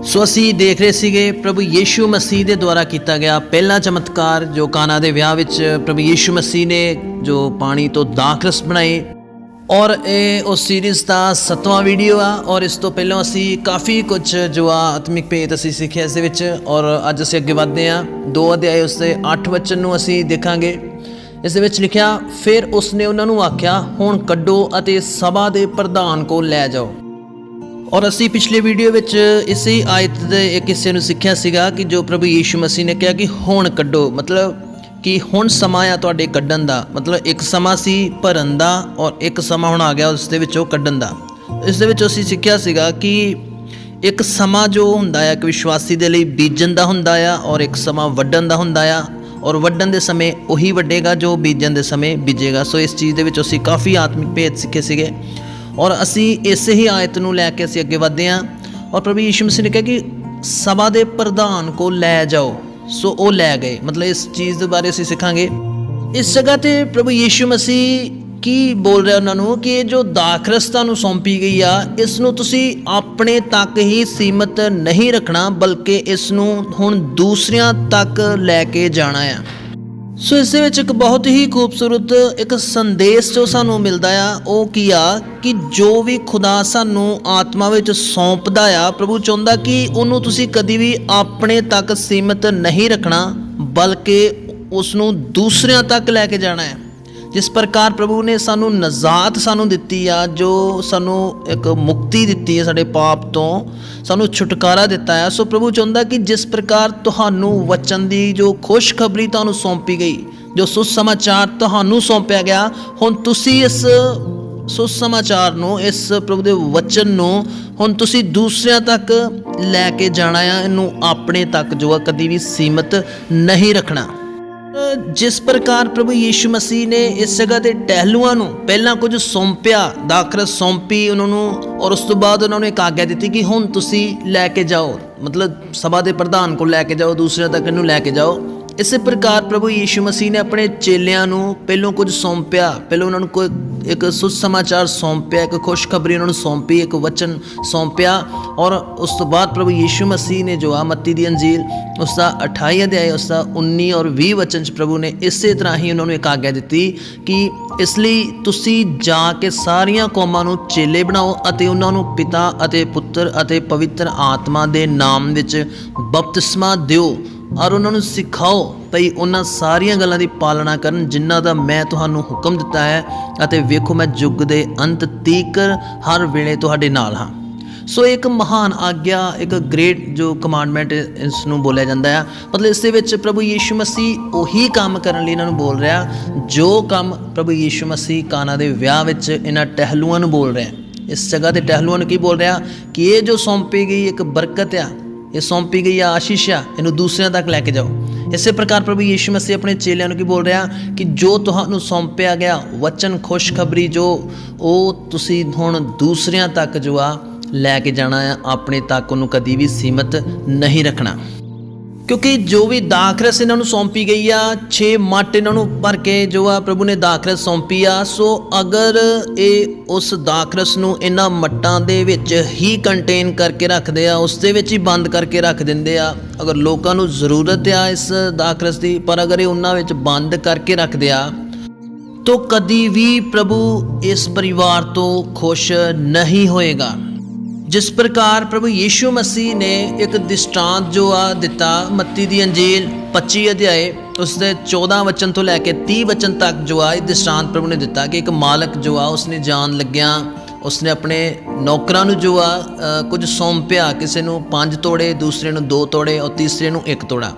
ਸੋ ਅਸੀਂ ਦੇਖ ਰਹੇ ਸੀਗੇ ਪ੍ਰਭੂ ਯੀਸ਼ੂ ਮਸੀਹ ਦੇ ਦੁਆਰਾ ਕੀਤਾ ਗਿਆ ਪਹਿਲਾ ਚਮਤਕਾਰ, ਜੋ ਕਾਨਾ ਦੇ ਵਿਆਹ ਵਿੱਚ ਪ੍ਰਭੂ ਯੀਸ਼ੂ ਮਸੀਹ ਨੇ ਜੋ ਪਾਣੀ ਤੋਂ ਦਾਖਰਸ ਬਣਾਏ। ਔਰ ਇਹ ਉਸ ਸੀਰੀਜ਼ ਦਾ ਸੱਤਵਾਂ ਵੀਡੀਓ ਆ, ਔਰ ਇਸ ਤੋਂ ਪਹਿਲਾਂ ਅਸੀਂ ਕਾਫੀ ਕੁਝ ਜੋ ਆਤਮਿਕ ਭੇਤ ਅਸੀਂ ਸਿੱਖਿਆ ਇਸ ਦੇ ਵਿੱਚ, ਔਰ ਅੱਜ ਅਸੀਂ ਅੱਗੇ ਵਧਦੇ ਹਾਂ। ਦੋ ਅਧਿਆਏ ਉਸ ਦੇ 8 ਵਚਨ ਨੂੰ ਅਸੀਂ ਦੇਖਾਂਗੇ। ਇਸ ਦੇ ਵਿੱਚ ਲਿਖਿਆ, ਫਿਰ ਉਸਨੇ ਉਹਨਾਂ ਨੂੰ ਆਖਿਆ, ਹੁਣ ਕੱਢੋ ਅਤੇ ਸਭਾ ਦੇ ਪ੍ਰਧਾਨ ਕੋਲ ਲੈ ਜਾਓ। ਔਰ ਅਸੀਂ ਪਿਛਲੇ ਵੀਡੀਓ ਵਿੱਚ ਇਸੇ ਆਇਤ ਦੇ ਇੱਕ ਹਿੱਸੇ ਨੂੰ ਸਿੱਖਿਆ ਸੀਗਾ ਕਿ ਜੋ ਪ੍ਰਭੂ ਯੀਸ਼ੂ ਮਸੀਹ ਨੇ ਕਿਹਾ ਕਿ ਹੁਣ ਕੱਢੋ, ਮਤਲਬ ਕਿ ਹੁਣ ਸਮਾਂ ਆ ਤੁਹਾਡੇ ਕੱਢਣ ਦਾ। ਮਤਲਬ ਇੱਕ ਸਮਾਂ ਸੀ ਭਰਨ ਦਾ ਔਰ ਇੱਕ ਸਮਾਂ ਹੁਣ ਆ ਗਿਆ ਉਸ ਦੇ ਵਿੱਚੋਂ ਕੱਢਣ ਦਾ। ਇਸ ਦੇ ਵਿੱਚ ਅਸੀਂ ਸਿੱਖਿਆ ਸੀਗਾ ਕਿ ਇੱਕ ਸਮਾਂ ਜੋ ਹੁੰਦਾ ਆ ਕਿ ਵਿਸ਼ਵਾਸੀ ਦੇ ਲਈ ਬੀਜਣ ਦਾ ਹੁੰਦਾ ਆ ਔਰ ਇੱਕ ਸਮਾਂ ਵੱਢਣ ਦਾ ਹੁੰਦਾ ਆ ਔਰ ਵੱਢਣ ਦੇ ਸਮੇਂ ਉਹੀ ਵੱਢੇਗਾ ਜੋ ਬੀਜਣ ਦੇ ਸਮੇਂ ਬੀਜੇਗਾ। ਸੋ ਇਸ ਚੀਜ਼ ਦੇ ਵਿੱਚ ਅਸੀਂ ਕਾਫੀ ਆਤਮਿਕ ਭੇਦ ਸਿੱਖੇ ਸੀਗੇ। ਔਰ ਅਸੀਂ ਇਸੇ ਹੀ ਆਇਤ ਨੂੰ ਲੈ ਕੇ ਅਸੀਂ ਅੱਗੇ ਵਧਦੇ ਹਾਂ। ਔਰ ਪ੍ਰਭੂ ਯੀਸ਼ੂ ਮਸੀਹ ਨੇ ਕਿਹਾ ਕਿ ਸਭਾ ਦੇ ਪ੍ਰਧਾਨ ਕੋ ਲੈ ਜਾਓ, ਸੋ ਉਹ ਲੈ ਗਏ। ਮਤਲਬ ਇਸ ਚੀਜ਼ ਦੇ ਬਾਰੇ ਅਸੀਂ ਸਿੱਖਾਂਗੇ। ਇਸ ਜਗ੍ਹਾ ਤੇ ਪ੍ਰਭੂ ਯੀਸ਼ੂ ਮਸੀਹ ਕੀ ਬੋਲ ਰਿਹਾ ਉਹਨਾਂ ਨੂੰ ਕਿ ਇਹ ਜੋ ਦਾਖਰਸਤਾ ਨੂੰ ਸੌਂਪੀ ਗਈ ਆ, ਇਸ ਨੂੰ ਤੁਸੀਂ ਆਪਣੇ ਤੱਕ ਹੀ ਸੀਮਤ ਨਹੀਂ ਰੱਖਣਾ, ਬਲਕਿ ਇਸ ਨੂੰ ਹੁਣ ਦੂਸਰਿਆਂ ਤੱਕ ਲੈ ਕੇ ਜਾਣਾ ਆ। ਸੋ ਇਸ ਦੇ ਵਿੱਚ ਇੱਕ ਬਹੁਤ ਹੀ ਖੂਬਸੂਰਤ ਇੱਕ ਸੰਦੇਸ਼ ਜੋ ਸਾਨੂੰ ਮਿਲਦਾ ਆ, ਉਹ ਕੀ ਆ ਕਿ ਜੋ ਵੀ ਖੁਦਾ ਸਾਨੂੰ ਆਤਮਾ ਵਿੱਚ ਸੌਂਪਦਾ ਆ, ਪ੍ਰਭੂ ਚਾਹੁੰਦਾ ਕਿ ਉਹਨੂੰ ਤੁਸੀਂ ਕਦੀ ਵੀ ਆਪਣੇ ਤੱਕ ਸੀਮਿਤ ਨਹੀਂ ਰੱਖਣਾ, ਬਲਕਿ ਉਸ ਨੂੰ ਦੂਸਰਿਆਂ ਤੱਕ ਲੈ ਕੇ ਜਾਣਾ ਹੈ। ਜਿਸ ਪ੍ਰਕਾਰ ਪ੍ਰਭੂ ਨੇ ਸਾਨੂੰ ਨਜ਼ਾਤ ਸਾਨੂੰ ਦਿੱਤੀ ਆ, ਜੋ ਸਾਨੂੰ ਇੱਕ ਮੁਕਤੀ ਦਿੱਤੀ ਹੈ ਸਾਡੇ ਪਾਪ ਤੋਂ, ਸਾਨੂੰ ਛੁਟਕਾਰਾ ਦਿੱਤਾ ਹੈ ਸੋ ਪ੍ਰਭੂ ਚਾਹੁੰਦਾ ਕਿ ਜਿਸ ਪ੍ਰਕਾਰ ਤੁਹਾਨੂੰ ਵਚਨ ਦੀ ਜੋ ਖੁਸ਼ਖਬਰੀ ਤੁਹਾਨੂੰ ਸੌਂਪੀ ਗਈ, ਜੋ ਸੁਸਮਾਚਾਰ ਤੁਹਾਨੂੰ ਸੌਂਪਿਆ ਗਿਆ, ਹੁਣ ਤੁਸੀਂ ਇਸ ਸੁਸਮਾਚਾਰ ਨੂੰ, ਇਸ ਪ੍ਰਭੂ ਦੇ ਵਚਨ ਨੂੰ, ਹੁਣ ਤੁਸੀਂ ਦੂਸਰਿਆਂ ਤੱਕ ਲੈ ਕੇ ਜਾਣਾ ਆ, ਇਹਨੂੰ ਆਪਣੇ ਤੱਕ ਜੋ ਆ ਕਦੀ ਵੀ ਸੀਮਤ ਨਹੀਂ ਰੱਖਣਾ। ਜਿਸ ਪ੍ਰਕਾਰ ਪ੍ਰਭੂ ਯੀਸ਼ੂ ਮਸੀਹ ਨੇ ਇਸ ਜਗ੍ਹਾ ਦੇ ਟਹਿਲੂਆਂ ਨੂੰ ਪਹਿਲਾਂ ਕੁਝ ਸੌਂਪਿਆ ਦਾਖਰਤ ਸੌਂਪੀ ਉਹਨਾਂ ਨੂੰ ਔਰ ਉਸ ਤੋਂ ਬਾਅਦ ਉਹਨਾਂ ਨੂੰ ਇੱਕ ਆਗਿਆ ਦਿੱਤੀ ਕਿ ਹੁਣ ਤੁਸੀਂ ਲੈ ਕੇ ਜਾਓ। ਮਤਲਬ ਸਭਾ ਦੇ ਪ੍ਰਧਾਨ ਕੋਲ ਲੈ ਕੇ ਜਾਓ, ਦੂਸਰਿਆਂ ਤੱਕ ਇਹਨੂੰ ਲੈ ਕੇ ਜਾਓ। ਇਸੇ ਪ੍ਰਕਾਰ ਪ੍ਰਭੂ ਯੀਸ਼ੂ ਮਸੀਹ ਨੇ ਆਪਣੇ ਚੇਲਿਆਂ ਨੂੰ ਪਹਿਲੋਂ ਕੁਝ ਸੌਂਪਿਆ, ਪਹਿਲਾਂ ਉਹਨਾਂ ਨੂੰ ਕੋਈ ਇੱਕ ਸੁਸਮਾਚਾਰ ਸੌਂਪਿਆ, ਇੱਕ ਖੁਸ਼ਖਬਰੀ ਉਹਨਾਂ ਨੂੰ ਸੌਂਪੀ, ਇੱਕ ਵਚਨ ਸੌਂਪਿਆ ਔਰ ਉਸ ਤੋਂ ਬਾਅਦ ਪ੍ਰਭੂ ਯੀਸ਼ੂ ਮਸੀਹ ਨੇ ਜੋ ਆ ਮੱਤੀ ਦੀ ਅੰਜੀਲ ਉਸ ਦਾ 28 ਅਧਿਆਇ, ਉਸ ਦਾ 19 ਔਰ 20 ਵਚਨ ਚ ਪ੍ਰਭੂ ਨੇ ਇਸੇ ਤਰ੍ਹਾਂ ਹੀ ਉਹਨਾਂ ਨੂੰ ਇੱਕ ਆਗਿਆ ਦਿੱਤੀ ਕਿ ਇਸ ਲਈ ਤੁਸੀਂ ਜਾ ਕੇ ਸਾਰੀਆਂ ਕੌਮਾਂ ਨੂੰ ਚੇਲੇ ਬਣਾਓ ਅਤੇ ਉਹਨਾਂ ਨੂੰ ਪਿਤਾ ਅਤੇ ਪੁੱਤਰ ਅਤੇ ਪਵਿੱਤਰ ਆਤਮਾ ਦੇ ਨਾਮ ਵਿੱਚ ਬਪਤਿਸਮਾ ਦਿਓ। ਔਰ ਉਹਨਾਂ ਨੂੰ ਸਿਖਾਓ ਭਈ ਉਹਨਾਂ ਸਾਰੀਆਂ ਗੱਲਾਂ ਦੀ ਪਾਲਣਾ ਕਰਨ ਜਿਨ੍ਹਾਂ ਦਾ ਮੈਂ ਤੁਹਾਨੂੰ ਹੁਕਮ ਦਿੱਤਾ ਹੈ ਅਤੇ ਵੇਖੋ ਮੈਂ ਯੁੱਗ ਦੇ ਅੰਤ ਤੀਕਰ ਹਰ ਵੇਲੇ ਤੁਹਾਡੇ ਨਾਲ ਹਾਂ। ਸੋ ਇੱਕ ਮਹਾਨ ਆਗਿਆ, ਇੱਕ ਗ੍ਰੇਟ ਜੋ ਕਮਾਂਡਮੈਂਟ ਇਸ ਨੂੰ ਬੋਲਿਆ ਜਾਂਦਾ ਹੈ ਮਤਲਬ ਇਸ ਦੇ ਵਿੱਚ ਪ੍ਰਭੂ ਯੀਸ਼ੂ ਮਸੀਹ ਉਹੀ ਕੰਮ ਕਰਨ ਲਈ ਇਹਨਾਂ ਨੂੰ ਬੋਲ ਰਿਹਾ। ਜੋ ਕੰਮ ਪ੍ਰਭੂ ਯੀਸ਼ੂ ਮਸੀਹ ਕਾਨਾ ਦੇ ਵਿਆਹ ਵਿੱਚ ਇਹਨਾਂ ਟਹਿਲੂਆਂ ਨੂੰ ਬੋਲ ਰਿਹਾ। ਇਸ ਜਗ੍ਹਾ ਤੇ ਟਹਿਲੂਆਂ ਨੂੰ ਕੀ ਬੋਲ ਰਿਹਾ? ਕਿ ਇਹ ਜੋ ਸੌਂਪੀ ਗਈ ਇੱਕ ਬਰਕਤ ਆ ਇਹ ਸੌਂਪੀ ਗਈ ਆਸ਼ੀਸ਼ ਆ, ਇਹਨੂੰ ਦੂਸਰਿਆਂ ਤੱਕ ਲੈ ਕੇ ਜਾਓ। ਇਸੇ ਪ੍ਰਕਾਰ ਪ੍ਰਭੂ ਯੀਸ਼ੂ ਮਸੀਹ ਆਪਣੇ ਚੇਲਿਆਂ ਨੂੰ ਕੀ ਬੋਲ ਰਿਹਾ? ਕਿ ਜੋ ਤੁਹਾਨੂੰ ਸੌਂਪਿਆ ਗਿਆ, ਵਚਨ, ਖੁਸ਼ਖਬਰੀ ਜੋ ਉਹ ਤੁਸੀਂ ਹੁਣ ਦੂਸਰਿਆਂ ਤੱਕ ਜੋ ਆ, ਲੈ ਕੇ ਜਾਣਾ ਆ, ਆਪਣੇ ਤੱਕ ਉਹਨੂੰ ਕਦੀ ਵੀ ਸੀਮਤ ਨਹੀਂ ਰੱਖਣਾ। ਕਿਉਂਕਿ ਜੋ ਵੀ ਦਾਖਰਸ ਇਹਨਾਂ ਨੂੰ ਸੌਂਪੀ ਗਈ ਆ 6 ਮੱਟ ਇਹਨਾਂ ਨੂੰ ਭਰ ਕੇ ਜੋ ਆ ਪ੍ਰਭੂ ਨੇ ਦਾਖਰਸ ਸੌਂਪੀ ਆ, ਸੋ ਅਗਰ ਇਹ ਉਸ ਦਾਖਰਸ ਨੂੰ ਇਹਨਾਂ ਮੱਟਾਂ ਦੇ ਵਿੱਚ ਹੀ ਕੰਟੇਨ ਕਰਕੇ ਰੱਖਦੇ ਆ, ਉਸ ਦੇ ਵਿੱਚ ਹੀ ਬੰਦ ਕਰਕੇ ਰੱਖ ਦਿੰਦੇ ਆ, ਅਗਰ ਲੋਕਾਂ ਨੂੰ ਜ਼ਰੂਰਤ ਆ ਇਸ ਦਾਖਰਸ ਦੀ, ਪਰ ਅਗਰ ਇਹ ਉਹਨਾਂ ਵਿੱਚ ਬੰਦ ਕਰਕੇ ਰੱਖਦੇ ਆ, ਤੋ ਕਦੀ ਵੀ ਪ੍ਰਭੂ ਇਸ ਪਰਿਵਾਰ ਤੋਂ ਖੁਸ਼ ਨਹੀਂ ਹੋਏਗਾ। ਜਿਸ ਪ੍ਰਕਾਰ ਪ੍ਰਭੂ ਯੀਸ਼ੂ ਮਸੀਹ ਨੇ ਇੱਕ ਦ੍ਰਿਸ਼ਟਾਂਤ ਜੋ ਆ ਦਿੱਤਾ, ਮੱਤੀ ਦੀ ਅੰਜੀਲ 25 ਅਧਿਆਏ ਉਸ ਦੇ 14 ਵਚਨ ਤੋਂ ਲੈ ਕੇ 30 ਵਚਨ ਤੱਕ ਜੋ ਆ, ਇਹ ਦ੍ਰਿਸ਼ਟਾਂਤ ਪ੍ਰਭੂ ਨੇ ਦਿੱਤਾ ਕਿ ਇੱਕ ਮਾਲਕ ਜੋ ਆ, ਉਸਨੇ ਜਾਣ ਲੱਗਿਆ, ਉਸਨੇ ਆਪਣੇ ਨੌਕਰਾਂ ਨੂੰ ਜੋ ਆ ਕੁਝ ਸੌਂਪਿਆ ਕਿਸੇ ਨੂੰ 5 ਤੋੜੇ, ਦੂਸਰੇ ਨੂੰ 2 ਤੋੜੇ, ਔਰ ਤੀਸਰੇ ਨੂੰ 1 ਤੋੜਾ।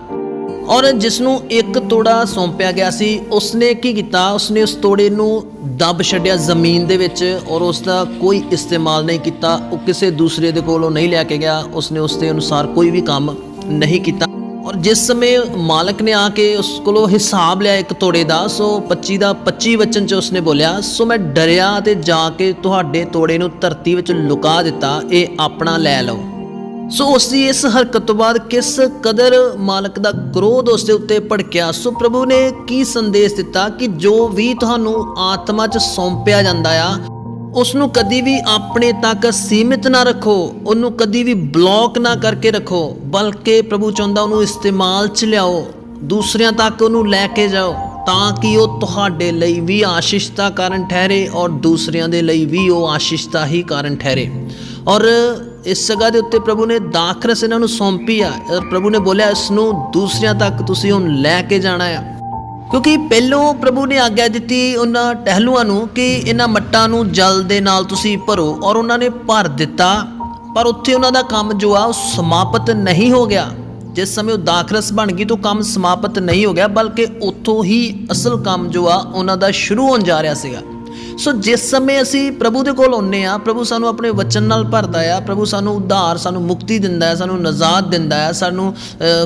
ਔਰ ਜਿਸ ਨੂੰ ਇੱਕ ਤੋੜਾ ਸੌਂਪਿਆ ਗਿਆ ਸੀ, ਉਸਨੇ ਕੀ ਕੀਤਾ? ਉਸਨੇ ਉਸ ਤੋੜੇ ਨੂੰ ਦੱਬ ਛੱਡਿਆ ਜ਼ਮੀਨ ਦੇ ਵਿੱਚ ਔਰ ਉਸ ਦਾ ਕੋਈ ਇਸਤੇਮਾਲ ਨਹੀਂ ਕੀਤਾ। ਉਹ ਕਿਸੇ ਦੂਸਰੇ ਦੇ ਕੋਲੋਂ ਨਹੀਂ ਲੈ ਕੇ ਗਿਆ। ਉਸਨੇ ਉਸ ਦੇ ਅਨੁਸਾਰ ਕੋਈ ਵੀ ਕੰਮ ਨਹੀਂ ਕੀਤਾ। ਔਰ ਜਿਸ ਸਮੇਂ ਮਾਲਕ ਨੇ ਆ ਕੇ ਉਸ ਕੋਲੋਂ ਹਿਸਾਬ ਲਿਆ ਇੱਕ ਤੋੜੇ ਦਾ, ਸੋ 25 ਦਾ 25 ਵਚਨ ਚ ਉਸਨੇ ਬੋਲਿਆ, ਸੋ ਮੈਂ ਡਰਿਆ ਤੇ ਜਾ ਕੇ ਤੁਹਾਡੇ ਤੋੜੇ ਨੂੰ ਧਰਤੀ ਵਿੱਚ ਲੁਕਾ ਦਿੱਤਾ, ਇਹ ਆਪਣਾ ਲੈ ਲਓ। ਸੋ ਉਸ ਦੀ ਇਸ ਹਰਕਤ ਤੋਂ ਬਾਅਦ ਕਿਸ ਕਦਰ ਮਾਲਕ ਦਾ ਕ੍ਰੋਧ ਉਸ ਦੇ ਉੱਤੇ ਭੜਕਿਆ? ਸੋ ਪ੍ਰਭੂ ਨੇ ਕੀ ਸੰਦੇਸ਼ ਦਿੱਤਾ ਕਿ ਜੋ ਵੀ ਤੁਹਾਨੂੰ ਆਤਮਾ 'ਚ ਸੌਂਪਿਆ ਜਾਂਦਾ ਆ ਉਸ ਨੂੰ ਕਦੀ ਵੀ ਆਪਣੇ ਤੱਕ ਸੀਮਿਤ ਨਾ ਰੱਖੋ, ਉਹਨੂੰ ਕਦੀ ਵੀ ਬਲੌਕ ਨਾ ਕਰਕੇ ਰੱਖੋ, ਬਲਕਿ ਪ੍ਰਭੂ ਚਾਹੁੰਦਾ ਉਹਨੂੰ ਇਸਤੇਮਾਲ 'ਚ ਲਿਆਓ, ਦੂਸਰਿਆਂ ਤੱਕ ਉਹਨੂੰ ਲੈ ਕੇ ਜਾਓ, ਤਾਂ ਕਿ ਉਹ ਤੁਹਾਡੇ ਲਈ ਵੀ ਆਸ਼ੀਸ਼ ਕਾਰਨ ਠਹਿਰੇ ਔਰ ਦੂਸਰਿਆਂ ਦੇ ਲਈ ਵੀ ਉਹ ਆਸ਼ੀਸ਼ ਹੀ ਕਾਰਨ ਠਹਿਰੇ। ਔਰ ਇਸ ਜਗ੍ਹਾ ਦੇ ਉੱਤੇ ਪ੍ਰਭੂ ਨੇ ਦਾਖਰਸ ਇਹਨਾਂ ਨੂੰ ਸੌਂਪੀ ਆ। ਔਰ ਪ੍ਰਭੂ ਨੇ ਬੋਲਿਆ, ਇਸ ਨੂੰ ਦੂਸਰਿਆਂ ਤੱਕ ਤੁਸੀਂ ਹੁਣ ਲੈ ਕੇ ਜਾਣਾ ਆ। ਕਿਉਂਕਿ ਪਹਿਲੋਂ ਪ੍ਰਭੂ ਨੇ ਆਗਿਆ ਦਿੱਤੀ ਉਹਨਾਂ ਟਹਿਲੂਆਂ ਨੂੰ ਕਿ ਇਹਨਾਂ ਮੱਟਾਂ ਨੂੰ ਜਲ ਦੇ ਨਾਲ ਤੁਸੀਂ ਭਰੋ ਔਰ ਉਹਨਾਂ ਨੇ ਭਰ ਦਿੱਤਾ। ਪਰ ਉੱਥੇ ਉਹਨਾਂ ਦਾ ਕੰਮ ਜੋ ਆ, ਉਹ ਸਮਾਪਤ ਨਹੀਂ ਹੋ ਗਿਆ। ਜਿਸ ਸਮੇਂ ਉਹ ਦਾਖਰਸ ਬਣ ਗਈ ਤਾਂ ਕੰਮ ਸਮਾਪਤ ਨਹੀਂ ਹੋ ਗਿਆ, ਬਲਕਿ ਉੱਥੋਂ ਹੀ ਅਸਲ ਕੰਮ ਜੋ ਆ, ਉਹਨਾਂ ਦਾ ਸ਼ੁਰੂ ਹੋਣ ਜਾ ਰਿਹਾ ਸੀਗਾ। ਸੋ ਜਿਸ ਸਮੇਂ ਅਸੀਂ ਪ੍ਰਭੂ ਦੇ ਕੋਲ ਆਉਂਦੇ ਆ ਪ੍ਰਭੂ ਸਾਨੂੰ ਆਪਣੇ ਵਚਨ ਨਾਲ ਭਰਦਾ ਆ ਪ੍ਰਭੂ ਸਾਨੂੰ ਉਧਾਰ ਸਾਨੂੰ ਮੁਕਤੀ ਦਿੰਦਾ ਹੈ ਸਾਨੂੰ ਨਜ਼ਾਤ ਦਿੰਦਾ ਹੈ ਸਾਨੂੰ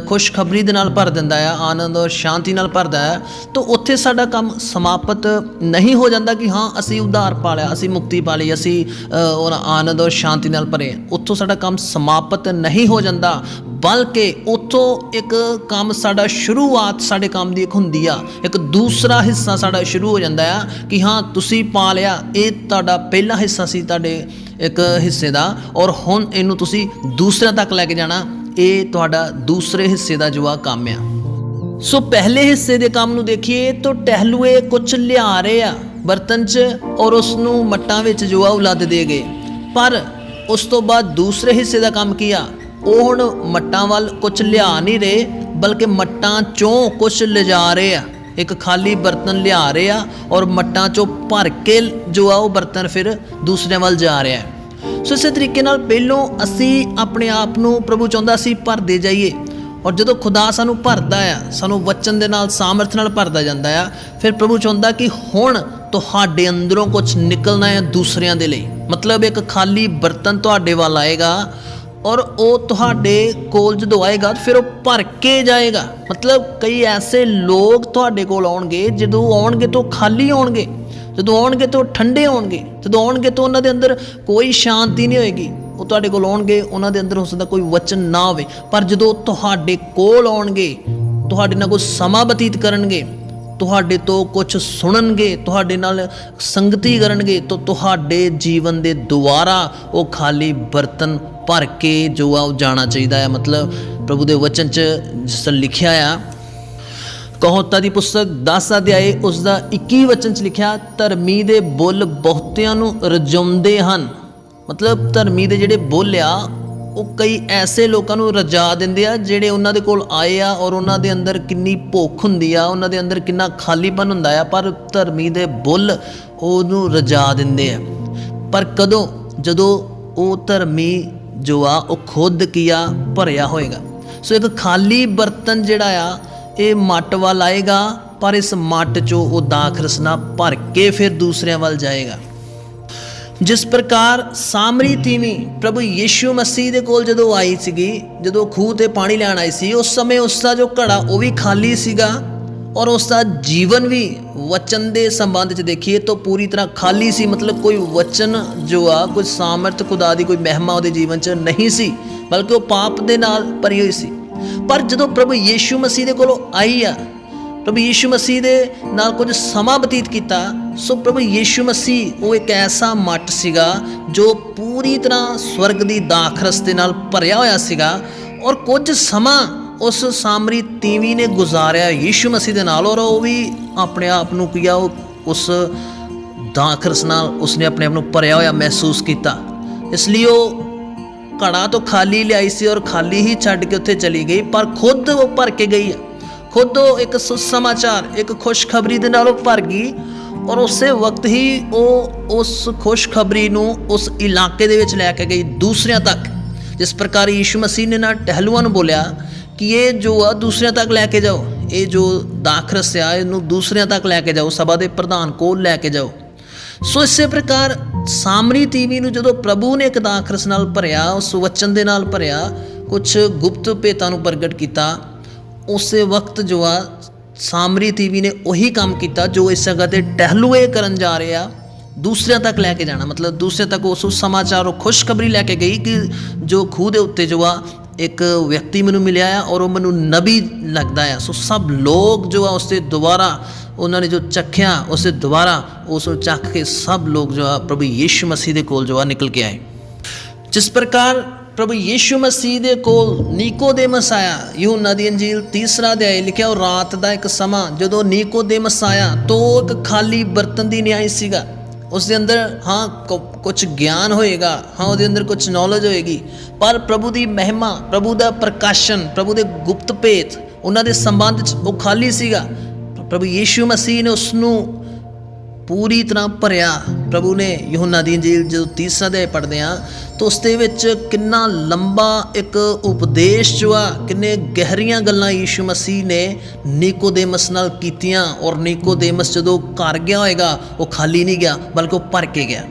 ਖੁਸ਼ਖਬਰੀ ਦੇ ਨਾਲ ਭਰ ਦਿੰਦਾ ਆ ਆਨੰਦ ਔਰ ਸ਼ਾਂਤੀ ਨਾਲ ਭਰਦਾ ਹੈ ਤਾਂ ਉੱਥੇ ਸਾਡਾ ਕੰਮ ਸਮਾਪਤ ਨਹੀਂ ਹੋ ਜਾਂਦਾ ਕਿ ਹਾਂ ਅਸੀਂ ਉਧਾਰ ਪਾ ਲਿਆ ਅਸੀਂ ਮੁਕਤੀ ਪਾ ਲਈ ਅਸੀਂ ਅ, ਔਰ ਆਨੰਦ ਔਰ ਸ਼ਾਂਤੀ ਨਾਲ ਭਰੇ ਉੱਥੋਂ ਸਾਡਾ ਕੰਮ ਸਮਾਪਤ ਨਹੀਂ ਹੋ ਜਾਂਦਾ। ਬਲਕਿ ਉੱਥੋਂ ਇੱਕ ਕੰਮ ਸਾਡਾ ਸ਼ੁਰੂਆਤ ਸਾਡੇ ਕੰਮ ਦੀ ਇੱਕ ਹੁੰਦੀ ਆ, ਇੱਕ ਦੂਸਰਾ ਹਿੱਸਾ ਸਾਡਾ ਸ਼ੁਰੂ ਹੋ ਜਾਂਦਾ ਆ ਕਿ ਹਾਂ, ਤੁਸੀਂ ਪਾ ਲਿਆ, ਇਹ ਤੁਹਾਡਾ ਪਹਿਲਾ ਹਿੱਸਾ ਸੀ ਤੁਹਾਡੇ ਇੱਕ ਹਿੱਸੇ ਦਾ ਔਰ ਹੁਣ ਇਹਨੂੰ ਤੁਸੀਂ ਦੂਸਰਿਆਂ ਤੱਕ ਲੈ ਕੇ ਜਾਣਾ, ਇਹ ਤੁਹਾਡਾ ਦੂਸਰੇ ਹਿੱਸੇ ਦਾ ਜੋ ਆ ਕੰਮ ਆ। ਸੋ ਪਹਿਲੇ ਹਿੱਸੇ ਦੇ ਕੰਮ ਨੂੰ ਦੇਖੀਏ ਤਾਂ ਟਹਿਲੂਏ ਕੁਝ ਲਿਆ ਰਹੇ ਆ, ਬਰਤਨ 'ਚ ਔਰ ਉਸ ਨੂੰ ਮੱਟਾਂ ਵਿੱਚ ਜੋ ਆ ਉਹ ਲੱਦ ਦੇ ਗਏ। ਪਰ ਉਸ ਤੋਂ ਬਾਅਦ ਦੂਸਰੇ ਹਿੱਸੇ ਦਾ ਕੰਮ ਕੀ ਆ? ਉਹ ਹੁਣ ਮੱਟਾਂ ਵੱਲ ਕੁਝ ਲਿਆ ਨਹੀਂ ਰਹੇ, ਬਲਕਿ ਮੱਟਾਂ 'ਚੋਂ ਕੁਝ ਲਿਜਾ ਰਹੇ ਆ। ਇੱਕ ਖਾਲੀ ਬਰਤਨ ਲਿਆ ਰਹੇ ਆ ਔਰ ਮੱਟਾਂ 'ਚੋਂ ਭਰ ਕੇ ਜੋ ਆ ਉਹ ਬਰਤਨ ਫਿਰ ਦੂਸਰਿਆਂ ਵੱਲ ਜਾ ਰਿਹਾ ਹੈ। ਸੋ ਇਸੇ ਤਰੀਕੇ ਨਾਲ ਪਹਿਲੋਂ ਅਸੀਂ ਆਪਣੇ ਆਪ ਨੂੰ ਪ੍ਰਭੂ ਚਾਹੁੰਦਾ ਸੀ ਭਰਦੇ ਜਾਈਏ ਔਰ ਜਦੋਂ ਖੁਦਾ ਸਾਨੂੰ ਭਰਦਾ ਆ, ਸਾਨੂੰ ਵਚਨ ਦੇ ਨਾਲ, ਸਾਮਰਥ ਨਾਲ ਭਰਦਾ ਜਾਂਦਾ ਆ, ਫਿਰ ਪ੍ਰਭੂ ਚਾਹੁੰਦਾ ਕਿ ਹੁਣ ਤੁਹਾਡੇ ਅੰਦਰੋਂ ਕੁਝ ਨਿਕਲਣਾ ਹੈ ਦੂਸਰਿਆਂ ਦੇ ਲਈ। ਮਤਲਬ ਇੱਕ ਖਾਲੀ ਬਰਤਨ ਤੁਹਾਡੇ ਵੱਲ ਆਏਗਾ ਔਰ ਉਹ ਤੁਹਾਡੇ ਕੋਲ ਜਦੋਂ ਆਏਗਾ ਫਿਰ ਉਹ ਭਰ ਕੇ ਜਾਏਗਾ। ਮਤਲਬ ਕਈ ਐਸੇ ਲੋਕ ਤੁਹਾਡੇ ਕੋਲ ਆਉਣਗੇ, ਜਦੋਂ ਆਉਣਗੇ ਤਾਂ ਉਹ ਖਾਲੀ ਆਉਣਗੇ, ਜਦੋਂ ਆਉਣਗੇ ਤਾਂ ਉਹ ਠੰਡੇ ਆਉਣਗੇ, ਜਦੋਂ ਆਉਣਗੇ ਤਾਂ ਉਹਨਾਂ ਦੇ ਅੰਦਰ ਕੋਈ ਸ਼ਾਂਤੀ ਨਹੀਂ ਹੋਏਗੀ। ਉਹ ਤੁਹਾਡੇ ਕੋਲ ਆਉਣਗੇ, ਉਹਨਾਂ ਦੇ ਅੰਦਰ ਹੋ ਸਕਦਾ ਕੋਈ ਵਚਨ ਨਾ ਹੋਵੇ। ਪਰ ਜਦੋਂ ਤੁਹਾਡੇ ਕੋਲ ਆਉਣਗੇ, ਤੁਹਾਡੇ ਨਾਲ ਕੋਈ ਸਮਾਂ ਬਤੀਤ ਕਰਨਗੇ, ਤੁਹਾਡੇ ਤੋਂ ਕੁਝ ਸੁਣਨਗੇ, ਤੁਹਾਡੇ ਨਾਲ ਸੰਗਤੀ ਕਰਨਗੇ, ਤਾਂ ਤੁਹਾਡੇ ਜੀਵਨ ਦੇ ਦੁਆਰਾ ਉਹ ਖਾਲੀ ਬਰਤਨ ਭਰ ਕੇ ਜੋ ਆ ਉਹ ਜਾਣਾ ਚਾਹੀਦਾ ਹੈ। ਮਤਲਬ ਪ੍ਰਭੂ ਦੇ ਵਚਨ 'ਚ ਜਿਸ ਲਿਖਿਆ ਆ ਕਹੋਤਾ ਦੀ ਪੁਸਤਕ 10 ਅਧਿਆਏ ਉਸ ਦਾ 21 ਵਚਨ 'ਚ ਲਿਖਿਆ, ਧਰਮੀ ਦੇ ਬੁੱਲ ਬਹੁਤਿਆਂ ਨੂੰ ਰਜਾਉਂਦੇ ਹਨ। ਮਤਲਬ ਧਰਮੀ ਦੇ ਜਿਹੜੇ ਬੁੱਲ ਆ, ਉਹ ਕਈ ਐਸੇ ਲੋਕਾਂ ਨੂੰ ਰਜਾ ਦਿੰਦੇ ਆ, ਜਿਹੜੇ ਉਹਨਾਂ ਦੇ ਕੋਲ ਆਏ ਆ ਔਰ ਉਹਨਾਂ ਦੇ ਅੰਦਰ ਕਿੰਨੀ ਭੁੱਖ ਹੁੰਦੀ ਆ, ਉਹਨਾਂ ਦੇ ਅੰਦਰ ਕਿੰਨਾ ਖਾਲੀਪਨ ਹੁੰਦਾ ਆ, ਪਰ ਧਰਮੀ ਦੇ ਬੁੱਲ ਉਹਨੂੰ ਰਜਾ ਦਿੰਦੇ ਆ। ਪਰ ਕਦੋਂ? ਜਦੋਂ ਉਹ ਧਰਮੀ ਜੋ ਆ, ਉਹ ਖੁਦ ਕੀਆ ਭਰਿਆ ਹੋਏਗਾ। ਸੋ ਇੱਕ ਖਾਲੀ ਬਰਤਨ ਜਿਹੜਾ ਆ, ਇਹ ਮੱਟ ਵੱਲ ਆਏਗਾ, ਪਰ ਇਸ ਮੱਟ 'ਚੋਂ ਉਹ ਦਾਖ ਰਸਨਾ ਭਰ ਕੇ ਫਿਰ ਦੂਸਰਿਆਂ ਵੱਲ ਜਾਏਗਾ। ਜਿਸ ਪ੍ਰਕਾਰ ਸਾਮਰੀ ਤੀਵੀਂ ਪ੍ਰਭੂ ਯੀਸ਼ੂ ਮਸੀਹ ਦੇ ਕੋਲ ਜਦੋਂ ਆਈ ਸੀਗੀ, ਜਦੋਂ ਖੂਹ ਤੇ ਪਾਣੀ ਲੈਣ ਆਈ ਸੀ, ਉਸ ਸਮੇਂ ਉਸ ਦਾ ਜੋ ਘੜਾ, ਉਹ ਵੀ ਖਾਲੀ ਸੀਗਾ। ਔਰ ਉਸ ਦਾ ਜੀਵਨ ਵੀ ਵਚਨ ਦੇ ਸੰਬੰਧ ਚ ਦੇਖੀਏ ਤਾਂ ਪੂਰੀ ਤਰ੍ਹਾਂ ਖਾਲੀ ਸੀ। ਮਤਲਬ ਕੋਈ ਵਚਨ ਜੋ ਆ, ਕੋਈ ਸਾਮਰਥ ਖੁਦਾ ਦੀ ਕੋਈ ਮਹਿਮਾ ਉਹਦੇ ਜੀਵਨ ਚ ਨਹੀਂ ਸੀ, ਬਲਕਿ ਉਹ ਪਾਪ ਦੇ ਨਾਲ ਭਰੀ ਹੋਈ ਸੀ। ਪਰ ਜਦੋਂ ਪ੍ਰਭੂ ਯੀਸ਼ੂ ਮਸੀਹ ਦੇ ਕੋਲੋਂ ਆਈ ਆ, ਪ੍ਰਭੂ ਯੀਸ਼ੂ ਮਸੀਹ ਦੇ ਨਾਲ ਕੁਝ ਸਮਾਂ ਬਤੀਤ ਕੀਤਾ, ਸੋ ਪ੍ਰਭੂ ਯੀਸ਼ੂ ਮਸੀਹ ਉਹ ਇੱਕ ਐਸਾ ਮੱਟ ਸੀਗਾ ਜੋ ਪੂਰੀ ਤਰ੍ਹਾਂ ਸਵਰਗ ਦੀ ਦਾਖਰਸ ਦੇ ਨਾਲ ਭਰਿਆ ਹੋਇਆ ਸੀਗਾ ਔਰ ਕੁਝ ਸਮਾਂ ਉਸ ਸਾਮਰੀ ਤੀਵੀ ਨੇ ਗੁਜ਼ਾਰਿਆ ਯੀਸ਼ੂ ਮਸੀਹ ਦੇ ਨਾਲ ਔਰ ਉਹ ਵੀ ਆਪਣੇ ਆਪ ਨੂੰ ਕੀਆ ਉਹ ਉਸ ਦਾਖਰਸ ਨਾਲ ਉਸਨੇ ਆਪਣੇ ਆਪ ਨੂੰ ਭਰਿਆ ਹੋਇਆ ਮਹਿਸੂਸ ਕੀਤਾ। ਇਸ ਲਈ ਉਹ ਘੜਾ ਤੋਂ ਖਾਲੀ ਲਿਆਈ ਸੀ ਔਰ ਖਾਲੀ ਹੀ ਛੱਡ ਕੇ ਉੱਥੇ ਚਲੀ ਗਈ, ਪਰ ਖੁਦ ਉਹ ਭਰ ਕੇ ਗਈ। ਆ ਖੁਦ ਉਹ ਇੱਕ ਸੁਸਮਾਚਾਰ, ਇੱਕ ਖੁਸ਼ਖਬਰੀ ਦੇ ਨਾਲ ਉਹ ਭਰ ਗਈ ਔਰ ਉਸੇ ਵਕਤ ਹੀ ਉਹ ਉਸ ਖੁਸ਼ਖਬਰੀ ਨੂੰ ਉਸ ਇਲਾਕੇ ਦੇ ਵਿੱਚ ਲੈ ਕੇ ਗਈ ਦੂਸਰਿਆਂ ਤੱਕ। ਜਿਸ ਪ੍ਰਕਾਰ ਯੀਸ਼ੂ ਮਸੀਹ ਨੇ ਨਾ ਟਹਿਲੂਆਂ ਨੂੰ ਬੋਲਿਆ ਕਿ ਇਹ ਜੋ ਆ ਦੂਸਰਿਆਂ ਤੱਕ ਲੈ ਕੇ ਜਾਓ, ਇਹ ਜੋ ਦਾਖਰਸ ਆ ਇਹਨੂੰ ਦੂਸਰਿਆਂ ਤੱਕ ਲੈ ਕੇ ਜਾਓ, ਸਭਾ ਦੇ ਪ੍ਰਧਾਨ ਕੋਲ ਲੈ ਕੇ ਜਾਓ। ਸੋ ਇਸੇ ਪ੍ਰਕਾਰ ਸਾਮਰੀ ਤੀਵੀ ਨੂੰ ਜਦੋਂ ਪ੍ਰਭੂ ਨੇ ਇੱਕ ਦਾਖਰਸ ਨਾਲ ਭਰਿਆ ਉਸ ਵਚਨ ਦੇ ਨਾਲ ਭਰਿਆ ਕੁਝ ਗੁਪਤ ਭੇਤਾਂ ਨੂੰ ਪ੍ਰਗਟ ਕੀਤਾ, ਉਸੇ ਵਕਤ ਜੋ ਆ ਸਾਮਰੀ ਤੀਵੀ ਨੇ ਉਹੀ ਕੰਮ ਕੀਤਾ ਜੋ ਇਸ ਜਗ੍ਹਾ ਤੇ ਟਹਿਲੂਏ ਕਰਨ ਜਾ ਰਹੇ ਆ, ਦੂਸਰਿਆਂ ਤੱਕ ਲੈ ਕੇ ਜਾਣਾ। ਮਤਲਬ ਦੂਸਰੇ ਤੱਕ ਉਸ ਸਮਾਚਾਰ ਉਹ ਖੁਸ਼ਖਬਰੀ ਲੈ ਕੇ ਗਈ ਕਿ ਜੋ ਖੂਹ ਦੇ ਉੱਤੇ ਜੋ ਆ ਇੱਕ ਵਿਅਕਤੀ ਮੈਨੂੰ ਮਿਲਿਆ ਆ ਔਰ ਉਹ ਮੈਨੂੰ ਨਬੀ ਲੱਗਦਾ ਆ। ਸੋ ਸਭ ਲੋਕ ਜੋ ਆ ਉਸ ਦੁਬਾਰਾ ਉਹਨਾਂ ਨੇ ਜੋ ਚੱਖਿਆ ਉਸ ਦੁਬਾਰਾ ਉਸ ਨੂੰ ਚੱਖ ਕੇ ਸਭ ਲੋਕ ਜੋ ਆ ਪ੍ਰਭੂ ਯੀਸ਼ੂ ਮਸੀਹ ਦੇ ਕੋਲ ਜੋ ਆ ਨਿਕਲ ਕੇ ਆਏ। ਜਿਸ ਪ੍ਰਕਾਰ ਪ੍ਰਭੂ ਯੀਸ਼ੂ ਮਸੀਹ ਦੇ ਕੋਲ ਨੀਕੋਦੇਮਸ ਆਇਆ, ਯੂਹੰਨਾ ਦੀ ਅੰਜੀਲ ਤੀਸਰਾ ਅਧਿਆਇ ਲਿਖਿਆ, ਉਹ ਰਾਤ ਦਾ ਇੱਕ ਸਮਾਂ ਜਦੋਂ ਨੀਕੋਦੇਮਸ ਆਇਆ, ਤੋ ਇੱਕ ਖਾਲੀ ਬਰਤਨ ਦੀ ਨਿਆਈ ਸੀਗਾ। ਉਸ ਦੇ ਅੰਦਰ, ਹਾਂ ਕੁਝ ਗਿਆਨ ਹੋਏਗਾ, ਹਾਂ, ਉਹਦੇ ਅੰਦਰ ਕੁਝ ਨੌਲੇਜ ਹੋਏਗੀ। ਪਰ ਪ੍ਰਭੂ ਦੀ ਮਹਿਮਾ, ਪ੍ਰਭੂ ਦਾ ਪ੍ਰਕਾਸ਼ਨ, ਪ੍ਰਭੂ ਦੇ ਗੁਪਤ ਭੇਤ, ਉਹਨਾਂ ਦੇ ਸੰਬੰਧ ਚ ਉਹ ਖਾਲੀ ਸੀਗਾ। ਪ੍ਰਭੂ ਯੀਸ਼ੂ ਮਸੀਹ ਨੇ ਉਸ ਨੂੰ ਪੂਰੀ ਤਰ੍ਹਾਂ ਭਰਿਆ ਪ੍ਰਭੂ ਨੇ ਯੋਹਨਾ ਦੀ ਇੰਜੀਲ ਜਦੋਂ ਤੀਸਰਾ ਦੇ ਪੜ੍ਹਦੇ ਆ ਤਾਂ ਉਸ ਦੇ ਵਿੱਚ ਕਿੰਨਾ ਲੰਬਾ ਇੱਕ ਉਪਦੇਸ਼ ਜੋ ਆ, ਕਿੰਨੇ ਗਹਿਰੀਆਂ ਗੱਲਾਂ ਯੀਸ਼ੂ ਮਸੀਹ ਨੇ ਨੀਕੋਦੇਮਸ ਨਾਲ ਕੀਤੀਆਂ ਔਰ ਨੀਕੋਦੇਮਸ ਜਦੋਂ ਘਰ ਗਿਆ ਹੋਏਗਾ, ਉਹ ਖਾਲੀ ਨਹੀਂ ਗਿਆ, ਬਲਕਿ ਉਹ ਭਰ ਕੇ ਗਿਆ।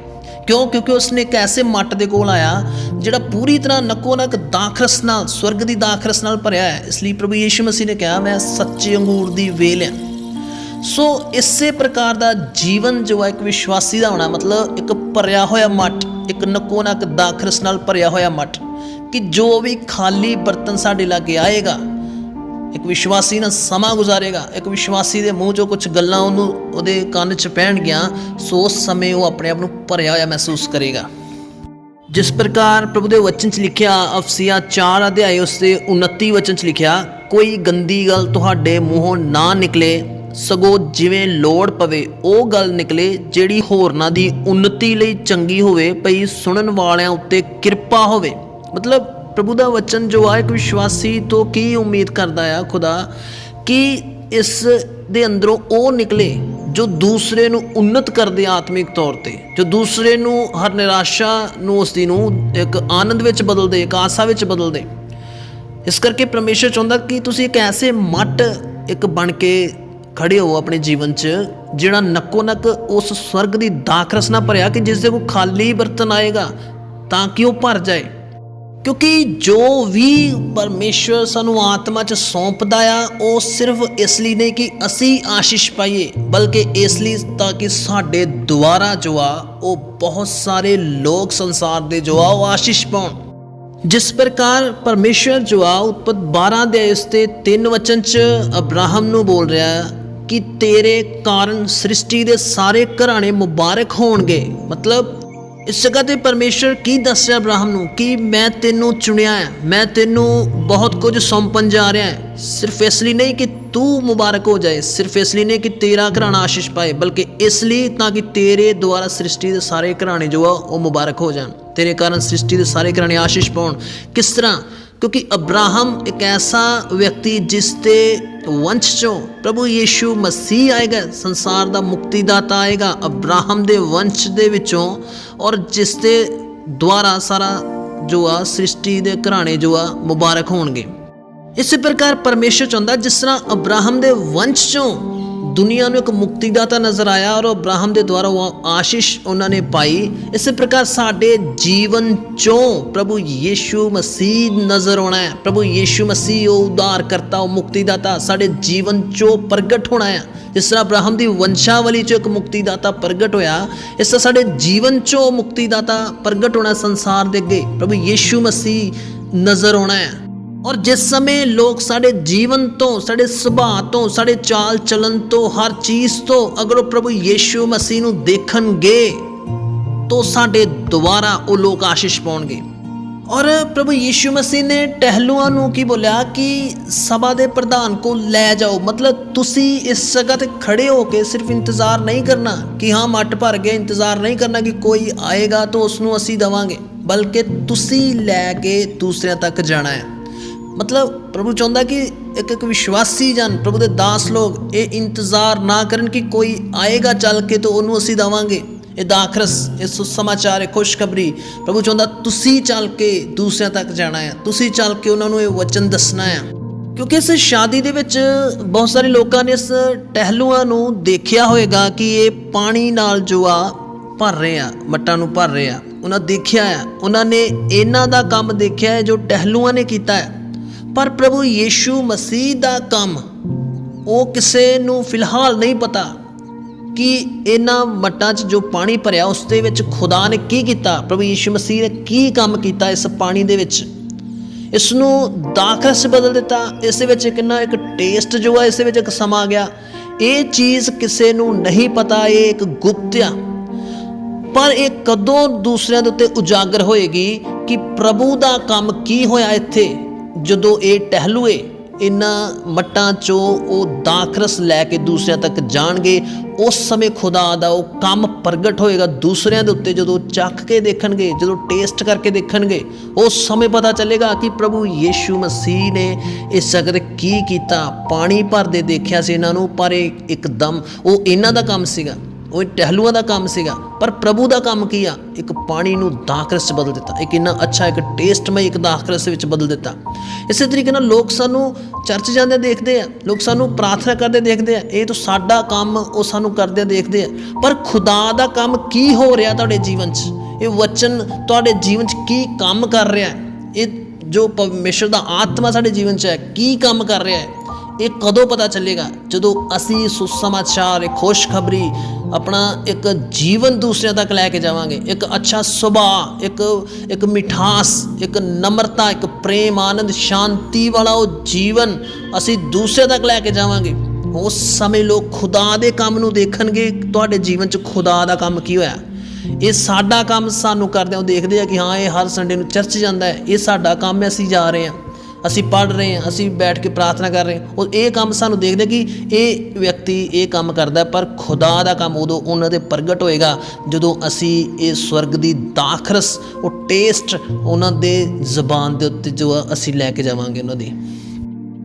ਕਿਉਂ? ਕਿਉਂਕਿ ਉਸਨੇ ਇੱਕ ਐਸੇ ਮੱਟ ਦੇ ਕੋਲ ਆਇਆ, ਜਿਹੜਾ ਪੂਰੀ ਤਰ੍ਹਾਂ ਨਕੋ ਨਕ ਦਾਖਰਸ ਨਾਲ, ਸਵਰਗ ਦੀ ਦਾਖਰਸ ਨਾਲ ਭਰਿਆ ਹੈ। ਇਸ ਲਈ ਪ੍ਰਭੂ ਯੀਸ਼ੂ ਮਸੀਹ ਨੇ ਕਿਹਾ, ਮੈਂ ਸੱਚੇ ਅੰਗੂਰ ਦੀ ਵੇਲ ਹਾਂ। ਸੋ ਇਸੇ ਪ੍ਰਕਾਰ ਦਾ ਜੀਵਨ ਜੋ ਹੈ ਇੱਕ ਵਿਸ਼ਵਾਸੀ ਦਾ ਹੋਣਾ, ਮਤਲਬ ਇੱਕ ਭਰਿਆ ਹੋਇਆ ਮੱਠ, ਇੱਕ ਨਕੋ ਨਕ ਦਾਖਰਸ ਨਾਲ ਭਰਿਆ ਹੋਇਆ ਮੱਠ, ਕਿ ਜੋ ਵੀ ਖਾਲੀ ਬਰਤਨ ਸਾਡੇ ਲਾਗੇ ਆਏਗਾ, ਇੱਕ ਵਿਸ਼ਵਾਸੀ ਨਾਲ ਸਮਾਂ ਗੁਜ਼ਾਰੇਗਾ, ਇੱਕ ਵਿਸ਼ਵਾਸੀ ਦੇ ਮੂੰਹ 'ਚੋਂ ਕੁਝ ਗੱਲਾਂ ਉਹਨੂੰ ਉਹਦੇ ਕੰਨ 'ਚ ਪੈਣਗੀਆਂ, ਸੋ ਉਸ ਸਮੇਂ ਉਹ ਆਪਣੇ ਆਪ ਨੂੰ ਭਰਿਆ ਹੋਇਆ ਮਹਿਸੂਸ ਕਰੇਗਾ। ਜਿਸ ਪ੍ਰਕਾਰ ਪ੍ਰਭੂ ਦੇ ਵਚਨ 'ਚ ਲਿਖਿਆ, ਅਫਸੀਆ 4 ਅਧਿਆਇ ਉਸ ਦੇ 29 ਵਚਨ 'ਚ ਲਿਖਿਆ, ਕੋਈ ਗੰਦੀ ਗੱਲ ਤੁਹਾਡੇ ਮੂੰਹੋਂ ਨਾ ਨਿਕਲੇ ਸਗੋਂ ਜਿਵੇਂ ਲੋੜ ਪਵੇ ਉਹ ਗੱਲ ਨਿਕਲੇ ਜਿਹੜੀ ਹੋਰਨਾਂ ਦੀ ਉન્નਤੀ ਲਈ ਚੰਗੀ ਹੋਵੇ, ਭਈ ਸੁਣਨ ਵਾਲਿਆਂ ਉੱਤੇ ਕਿਰਪਾ ਹੋਵੇ। ਮਤਲਬ ਪ੍ਰਭੂ ਦਾ ਵਚਨ ਜੋ ਆ, ਇੱਕ ਵਿਸ਼ਵਾਸੀ ਤੋਂ ਕੀ ਉਮੀਦ ਕਰਦਾ ਆ ਖੁਦਾ? ਕਿ ਇਸ ਦੇ ਅੰਦਰੋਂ ਉਹ ਨਿਕਲੇ ਜੋ ਦੂਸਰੇ ਨੂੰ ਉન્નਤ ਕਰਦੇ ਆਤਮਿਕ ਤੌਰ ਤੇ, ਜੋ ਦੂਸਰੇ ਨੂੰ ਹਰ ਨਿਰਾਸ਼ਾ ਨੂੰ ਉਸ ਦੀ ਨੂੰ ਇੱਕ ਆਨੰਦ ਵਿੱਚ ਬਦਲ ਦੇ ਇੱਕ ਆਸਾ ਵਿੱਚ ਬਦਲ ਦੇ ਇਸ ਕਰਕੇ ਪਰਮੇਸ਼ਰ ਚਾਹੁੰਦਾ ਕਿ ਤੁਸੀਂ ਇੱਕ ਐਸੇ ਮੱਟ ਇੱਕ ਬਣ ਕੇ ਖੜੇ ਹੋ ਆਪਣੇ ਜੀਵਨ 'ਚ, ਜਿਹੜਾ ਨੱਕੋ ਨੱਕ ਉਸ ਸਵਰਗ ਦੀ ਦਾਖਰਸ ਨਾਲ ਭਰਿਆ ਕਿ ਜਿਸ ਦੇ ਕੋ ਖਾਲੀ ਬਰਤਨ ਆਏਗਾ, ਤਾਂ ਕਿ ਉਹ ਭਰ ਜਾਏ। ਕਿਉਂਕਿ ਜੋ ਵੀ ਪਰਮੇਸ਼ਰ ਸਾਨੂੰ ਆਤਮਾ 'ਚ ਸੌਂਪਦਾ ਆ, ਉਹ ਸਿਰਫ ਇਸ ਲਈ ਨਹੀਂ ਕਿ ਅਸੀਂ ਆਸ਼ੀਸ਼ ਪਾਈਏ, ਬਲਕਿ ਇਸ ਲਈ ਤਾਂ ਕਿ ਸਾਡੇ ਦੁਆਰਾ ਜੋ ਆ, ਉਹ ਬਹੁਤ ਸਾਰੇ ਲੋਕ ਸੰਸਾਰ ਦੇ ਜੋ ਆ, ਉਹ ਆਸ਼ੀਸ਼ ਪਾਉਣ। ਜਿਸ ਪ੍ਰਕਾਰ ਪਰਮੇਸ਼ਰ ਜੋ ਆ, ਉਤਪਤ 12 ਦੇ ਇਸ ਤੇ ਤਿੰਨ ਵਚਨ 'ਚ ਅਬਰਾਹਮ ਨੂੰ ਬੋਲ ਰਿਹਾ ਹੈ ਕਿ ਤੇਰੇ ਕਾਰਨ ਸ੍ਰਿਸ਼ਟੀ ਦੇ ਸਾਰੇ ਘਰਾਣੇ ਮੁਬਾਰਕ ਹੋਣਗੇ। ਮਤਲਬ, ਇਸ ਜਗ੍ਹਾ ਤੇ ਪਰਮੇਸ਼ਰ ਕੀ ਦੱਸਿਆ ਅਬਰਾਹਮ ਨੂੰ ਕਿ ਮੈਂ ਤੈਨੂੰ ਚੁਣਿਆ ਹੈ, ਮੈਂ ਤੈਨੂੰ ਬਹੁਤ ਕੁਝ ਸੌਂਪਣ ਜਾ ਰਿਹਾ ਹਾਂ। ਸਿਰਫ ਇਸ ਲਈ ਨਹੀਂ ਕਿ ਤੂੰ ਮੁਬਾਰਕ ਹੋ ਜਾਏ, ਸਿਰਫ ਇਸ ਲਈ ਨਹੀਂ ਕਿ ਤੇਰਾ ਘਰਾਣਾ ਆਸ਼ੀਸ਼ ਪਾਏ, ਬਲਕਿ ਇਸ ਲਈ ਤਾਂ ਕਿ ਤੇਰੇ ਦੁਆਰਾ ਸ੍ਰਿਸ਼ਟੀ ਦੇ ਸਾਰੇ ਘਰਾਣੇ ਜੋ ਆ, ਉਹ ਮੁਬਾਰਕ ਹੋ ਜਾਣ। ਤੇਰੇ ਕਾਰਨ ਸ੍ਰਿਸ਼ਟੀ ਦੇ ਸਾਰੇ ਘਰਾਣੇ ਆਸ਼ੀਸ਼ ਪਾਉਣ। ਕਿਸ ਤਰ੍ਹਾਂ? ਕਿਉਂਕਿ ਅਬਰਾਹਮ ਇੱਕ ਐਸਾ ਵਿਅਕਤੀ ਜਿਸ ਦੇ ਵੰਸ਼ ਚੋਂ ਪ੍ਰਭੂ ਯੀਸ਼ੂ ਮਸੀਹ ਆਏਗਾ, ਸੰਸਾਰ ਦਾ ਮੁਕਤੀਦਾਤਾ ਆਏਗਾ, ਅਬਰਾਹਮ ਦੇ ਵੰਸ਼ ਦੇ ਵਿੱਚੋਂ ਔਰ ਜਿਸ ਦੇ ਦੁਆਰਾ ਸਾਰਾ ਜੋ ਆ, ਸ੍ਰਿਸ਼ਟੀ ਦੇ ਘਰਾਣੇ ਜੋ ਆ, ਮੁਬਾਰਕ ਹੋਣਗੇ। ਇਸੇ ਪ੍ਰਕਾਰ ਪਰਮੇਸ਼ਰ ਚਾਹੁੰਦਾ ਜਿਸ ਤਰ੍ਹਾਂ ਅਬਰਾਹਮ ਦੇ ਵੰਸ਼ ਚੋਂ ਦੁਨੀਆ ਨੂੰ ਇੱਕ ਮੁਕਤੀਦਾਤਾ ਨਜ਼ਰ ਆਇਆ ਔਰ ਅਬਰਾਹਮ ਦੇ ਦੁਆਰਾ ਉਹ ਆਸ਼ੀਸ਼ ਉਹਨਾਂ ਨੇ ਪਾਈ। ਇਸੇ ਪ੍ਰਕਾਰ ਸਾਡੇ ਜੀਵਨ ਚੋਂ ਪ੍ਰਭੂ ਯੀਸ਼ੂ ਮਸੀਹ ਨਜ਼ਰ ਆਉਣਾ ਹੈ। ਪ੍ਰਭੂ ਯੀਸ਼ੂ ਮਸੀਹ ਉਹ ਉਦਾਰ ਕਰਤਾ ਉਹ ਮੁਕਤੀਦਾਤਾ ਸਾਡੇ ਜੀਵਨ ਚੋਂ ਪ੍ਰਗਟ ਹੋਣਾ ਹੈ। ਜਿਸ ਤਰ੍ਹਾਂ ਅਬਰਾਹਮ ਦੀ ਵੰਸ਼ਾਵਲੀ ਚੋਂ ਇੱਕ ਮੁਕਤੀਦਾਤਾ ਪ੍ਰਗਟ ਹੋਇਆ, ਇਸ ਤਰ੍ਹਾਂ ਸਾਡੇ ਜੀਵਨ ਚੋਂ ਮੁਕਤੀਦਾਤਾ ਪ੍ਰਗਟ ਹੋਣਾ ਸੰਸਾਰ ਦੇ ਅੱਗੇ। ਪ੍ਰਭੂ ਯੀਸ਼ੂ ਮਸੀਹ ਨਜ਼ਰ ਆਉਣਾ ਹੈ। ਔਰ ਜਿਸ ਸਮੇਂ ਲੋਕ ਸਾਡੇ ਜੀਵਨ ਤੋਂ ਸਾਡੇ ਸੁਭਾਅ ਤੋਂ ਸਾਡੇ ਚਾਲ ਚਲਨ ਤੋਂ ਹਰ ਚੀਜ਼ ਤੋਂ ਅਗਰ ਉਹ ਪ੍ਰਭੂ ਯੀਸ਼ੂ ਮਸੀਹ ਨੂੰ ਦੇਖਣਗੇ ਤਾਂ ਸਾਡੇ ਦੁਆਰਾ ਉਹ ਲੋਕ ਆਸ਼ੀਸ਼ ਪਾਉਣਗੇ ਔਰ ਪ੍ਰਭੂ ਯੀਸ਼ੂ ਮਸੀਹ ਨੇ ਟਹਿਲੂਆਂ ਨੂੰ ਕੀ ਬੋਲਿਆ ਕਿ ਸਭਾ ਦੇ ਪ੍ਰਧਾਨ ਕੋ ਲੈ ਜਾਓ ਮਤਲਬ ਤੁਸੀਂ ਇਸ ਜਗ੍ਹਾ ਤੇ ਖੜੇ ਹੋ ਕੇ ਸਿਰਫ ਇੰਤਜ਼ਾਰ ਨਹੀਂ ਕਰਨਾ ਕਿ ਹਾਂ ਮੱਟ ਭਰ ਗਿਆ ਇੰਤਜ਼ਾਰ ਨਹੀਂ ਕਰਨਾ ਕਿ ਕੋਈ ਆਏਗਾ ਤਾਂ ਉਸ ਨੂੰ ਅਸੀਂ ਦਵਾਂਗੇ ਬਲਕਿ ਤੁਸੀਂ ਲੈ ਕੇ ਦੂਸਰਿਆਂ ਤੱਕ ਜਾਣਾ ਹੈ ਮਤਲਬ ਪ੍ਰਭੂ ਚਾਹੁੰਦਾ ਕਿ ਇੱਕ ਇੱਕ ਵਿਸ਼ਵਾਸੀ ਜਨ, ਪ੍ਰਭੂ ਦੇ ਦਾਸ ਲੋਕ ਇਹ ਇੰਤਜ਼ਾਰ ਨਾ ਕਰਨ ਕਿ ਕੋਈ ਆਏਗਾ ਚੱਲ ਕੇ ਤਾਂ ਉਹਨੂੰ ਅਸੀਂ ਦਵਾਂਗੇ। ਇਹ ਦਾਖਰਸ, ਇਹ ਸੁਸਮਾਚਾਰ, ਇਹ ਖੁਸ਼ਖਬਰੀ। ਪ੍ਰਭੂ ਚਾਹੁੰਦਾ ਤੁਸੀਂ ਚੱਲ ਕੇ ਦੂਸਰਿਆਂ ਤੱਕ ਜਾਣਾ ਹੈ ਤੁਸੀਂ ਚੱਲ ਕੇ ਉਹਨਾਂ ਨੂੰ ਇਹ ਵਚਨ ਦੱਸਣਾ ਹੈ ਕਿਉਂਕਿ ਇਸ ਸ਼ਾਦੀ ਦੇ ਵਿੱਚ ਬਹੁਤ ਸਾਰੇ ਲੋਕਾਂ ਨੇ ਇਸ ਟਹਿਲੂਆਂ ਨੂੰ ਦੇਖਿਆ ਹੋਵੇਗਾ ਕਿ ਇਹ ਪਾਣੀ ਨਾਲ ਜੋ ਆ ਭਰ ਰਹੇ ਆ, ਮੱਟਾਂ ਨੂੰ ਭਰ ਰਹੇ ਆ। ਉਹਨਾਂ ਦੇਖਿਆ ਆ। ਉਹਨਾਂ ਨੇ ਇਹਨਾਂ ਦਾ ਕੰਮ ਦੇਖਿਆ ਹੈ ਜੋ ਟਹਿਲੂਆਂ ਨੇ ਕੀਤਾ ਹੈ। ਪਰ ਪ੍ਰਭੂ ਯੀਸ਼ੂ ਮਸੀਹ ਦਾ ਕੰਮ ਉਹ ਕਿਸੇ ਨੂੰ ਫਿਲਹਾਲ ਨਹੀਂ ਪਤਾ ਕਿ ਇਹਨਾਂ ਮੱਟਾਂ 'ਚ ਜੋ ਪਾਣੀ ਭਰਿਆ ਉਸ ਦੇ ਵਿੱਚ ਖੁਦਾ ਨੇ ਕੀ ਕੀਤਾ, ਪ੍ਰਭੂ ਯੀਸ਼ੂ ਮਸੀਹ ਨੇ ਕੀ ਕੰਮ ਕੀਤਾ ਇਸ ਪਾਣੀ ਦੇ ਵਿੱਚ। ਇਸ ਨੂੰ ਦਾਖਰਸ ਬਦਲ ਦਿੱਤਾ, ਇਸ ਦੇ ਵਿੱਚ ਕਿੰਨਾ ਇੱਕ ਟੇਸਟ ਜੋ ਹੈ ਇਸ ਦੇ ਵਿੱਚ ਇੱਕ ਸਮਾਂ ਗਿਆ। ਇਹ ਚੀਜ਼ ਕਿਸੇ ਨੂੰ ਨਹੀਂ ਪਤਾ, ਇਹ ਇੱਕ ਗੁਪਤ ਆ। ਪਰ ਇਹ ਕਦੋਂ ਦੂਸਰਿਆਂ ਦੇ ਉੱਤੇ ਉਜਾਗਰ ਹੋਏਗੀ ਕਿ ਪ੍ਰਭੂ ਦਾ ਕੰਮ ਕੀ ਹੋਇਆ ਇੱਥੇ? ਜਦੋਂ ਇਹ ਟਹਿਲੂਏ ਇਹਨਾਂ ਮੱਟਾਂ ਚੋਂ ਉਹ ਦਾਖਰਸ ਲੈ ਕੇ ਦੂਸਰਿਆਂ ਤੱਕ ਜਾਣਗੇ, ਉਸ ਸਮੇਂ ਖੁਦਾ ਦਾ ਉਹ ਕੰਮ ਪ੍ਰਗਟ ਹੋਏਗਾ। ਦੂਸਰਿਆਂ ਦੇ ਉੱਤੇ ਜਦੋਂ ਚੱਖ ਕੇ ਦੇਖਣਗੇ, ਜਦੋਂ ਟੇਸਟ ਕਰਕੇ ਦੇਖਣਗੇ, ਉਸ ਸਮੇਂ ਪਤਾ ਚੱਲੇਗਾ ਕਿ ਪ੍ਰਭੂ ਯੀਸ਼ੂ ਮਸੀਹ ਨੇ ਇਸ ਜਗਤ ਕੀ ਕੀਤਾ। ਪਾਣੀ ਭਰਦੇ ਦੇਖਿਆ ਸੀ ਇਹਨਾਂ ਨੂੰ, ਪਰ ਇਹ ਇੱਕਦਮ ਉਹ ਇਹਨਾਂ ਦਾ ਕੰਮ ਸੀਗਾ। ਉਹ ਟਹਿਲੂਆਂ ਦਾ ਕੰਮ ਸੀਗਾ, ਪਰ ਪ੍ਰਭੂ ਦਾ ਕੰਮ ਕੀ ਆ? ਇੱਕ ਪਾਣੀ ਨੂੰ ਦਾਖਰਸ 'ਚ ਬਦਲ ਦਿੱਤਾ, ਇੱਕ ਇੰਨਾ ਅੱਛਾ, ਇੱਕ ਟੇਸਟਮਈ, ਇੱਕ ਦਾਖਰਸ ਵਿੱਚ ਬਦਲ ਦਿੱਤਾ। ਇਸੇ ਤਰੀਕੇ ਨਾਲ ਲੋਕ ਸਾਨੂੰ ਚਰਚ ਜਾਂਦੇ ਦੇਖਦੇ ਆ, ਲੋਕ ਸਾਨੂੰ ਪ੍ਰਾਰਥਨਾ ਕਰਦੇ ਦੇਖਦੇ ਆ, ਇਹ ਤਾਂ ਸਾਡਾ ਕੰਮ, ਉਹ ਸਾਨੂੰ ਕਰਦੇ ਦੇਖਦੇ ਆ। ਪਰ ਖੁਦਾ ਦਾ ਕੰਮ ਕੀ ਹੋ ਰਿਹਾ ਤੁਹਾਡੇ ਜੀਵਨ 'ਚ? ਇਹ ਵਚਨ ਤੁਹਾਡੇ ਜੀਵਨ 'ਚ ਕੀ ਕੰਮ ਕਰ ਰਿਹਾ ਹੈ? ਇਹ ਜੋ ਪਰਮੇਸ਼ਰ ਦਾ ਆਤਮਾ ਸਾਡੇ ਜੀਵਨ 'ਚ ਹੈ, ਕੀ ਕੰਮ ਕਰ ਰਿਹਾ ਹੈ? ਇਹ ਕਦੋਂ ਪਤਾ ਚੱਲੇਗਾ? ਜਦੋਂ ਅਸੀਂ ਸੁਸਮਾਚਾਰ ਇੱਕ ਖੁਸ਼ਖਬਰੀ ਆਪਣਾ ਇੱਕ ਜੀਵਨ ਦੂਸਰਿਆਂ ਤੱਕ ਲੈ ਕੇ ਜਾਵਾਂਗੇ। ਇੱਕ ਅੱਛਾ ਸੁਭਾਅ, ਇੱਕ ਇੱਕ ਮਿਠਾਸ, ਇੱਕ ਨਮਰਤਾ, ਇੱਕ ਪ੍ਰੇਮ, ਆਨੰਦ, ਸ਼ਾਂਤੀ ਵਾਲਾ ਉਹ ਜੀਵਨ ਅਸੀਂ ਦੂਸਰਿਆਂ ਤੱਕ ਲੈ ਕੇ ਜਾਵਾਂਗੇ। ਉਸ ਸਮੇਂ ਲੋਕ ਖੁਦਾ ਦੇ ਕੰਮ ਨੂੰ ਦੇਖਣਗੇ, ਤੁਹਾਡੇ ਜੀਵਨ 'ਚ ਖੁਦਾ ਦਾ ਕੰਮ ਕੀ ਹੋਇਆ? ਇਹ ਸਾਡਾ ਕੰਮ ਸਾਨੂੰ ਕਰਦਿਆਂ ਉਹ ਦੇਖਦੇ ਆ ਕਿ ਹਾਂ, ਇਹ ਹਰ ਸੰਡੇ ਨੂੰ ਚਰਚ ਜਾਂਦਾ ਹੈ, ਇਹ ਸਾਡਾ ਕੰਮ ਹੈ, ਅਸੀਂ ਜਾ ਰਹੇ ਹਾਂ। ਅਸੀਂ ਪੜ ਰਹੇ ਹਾਂ, ਅਸੀਂ ਬੈਠ ਕੇ ਪ੍ਰਾਰਥਨਾ ਕਰ ਰਹੇ ਹਾਂ। ਉਹ ਇਹ ਕੰਮ ਸਾਨੂੰ ਦੇਖਦੇ ਕਿ ਇਹ ਵਿਅਕਤੀ ਇਹ ਕੰਮ ਕਰਦਾ ਪਰ ਖੁਦਾ ਦਾ ਕੰਮ ਉਦੋਂ ਉਹਨਾਂ ਦੇ ਪ੍ਰਗਟ ਹੋਏਗਾ ਜਦੋਂ ਅਸੀਂ ਇਹ ਸਵਰਗ ਦੀ ਦਾਖਰਸ, ਉਹ ਟੇਸਟ ਉਹਨਾਂ ਦੇ ਜ਼ਬਾਨ ਦੇ ਉੱਤੇ ਜੋ ਆ ਅਸੀਂ ਲੈ ਕੇ ਜਾਵਾਂਗੇ ਉਹਨਾਂ ਦੀ।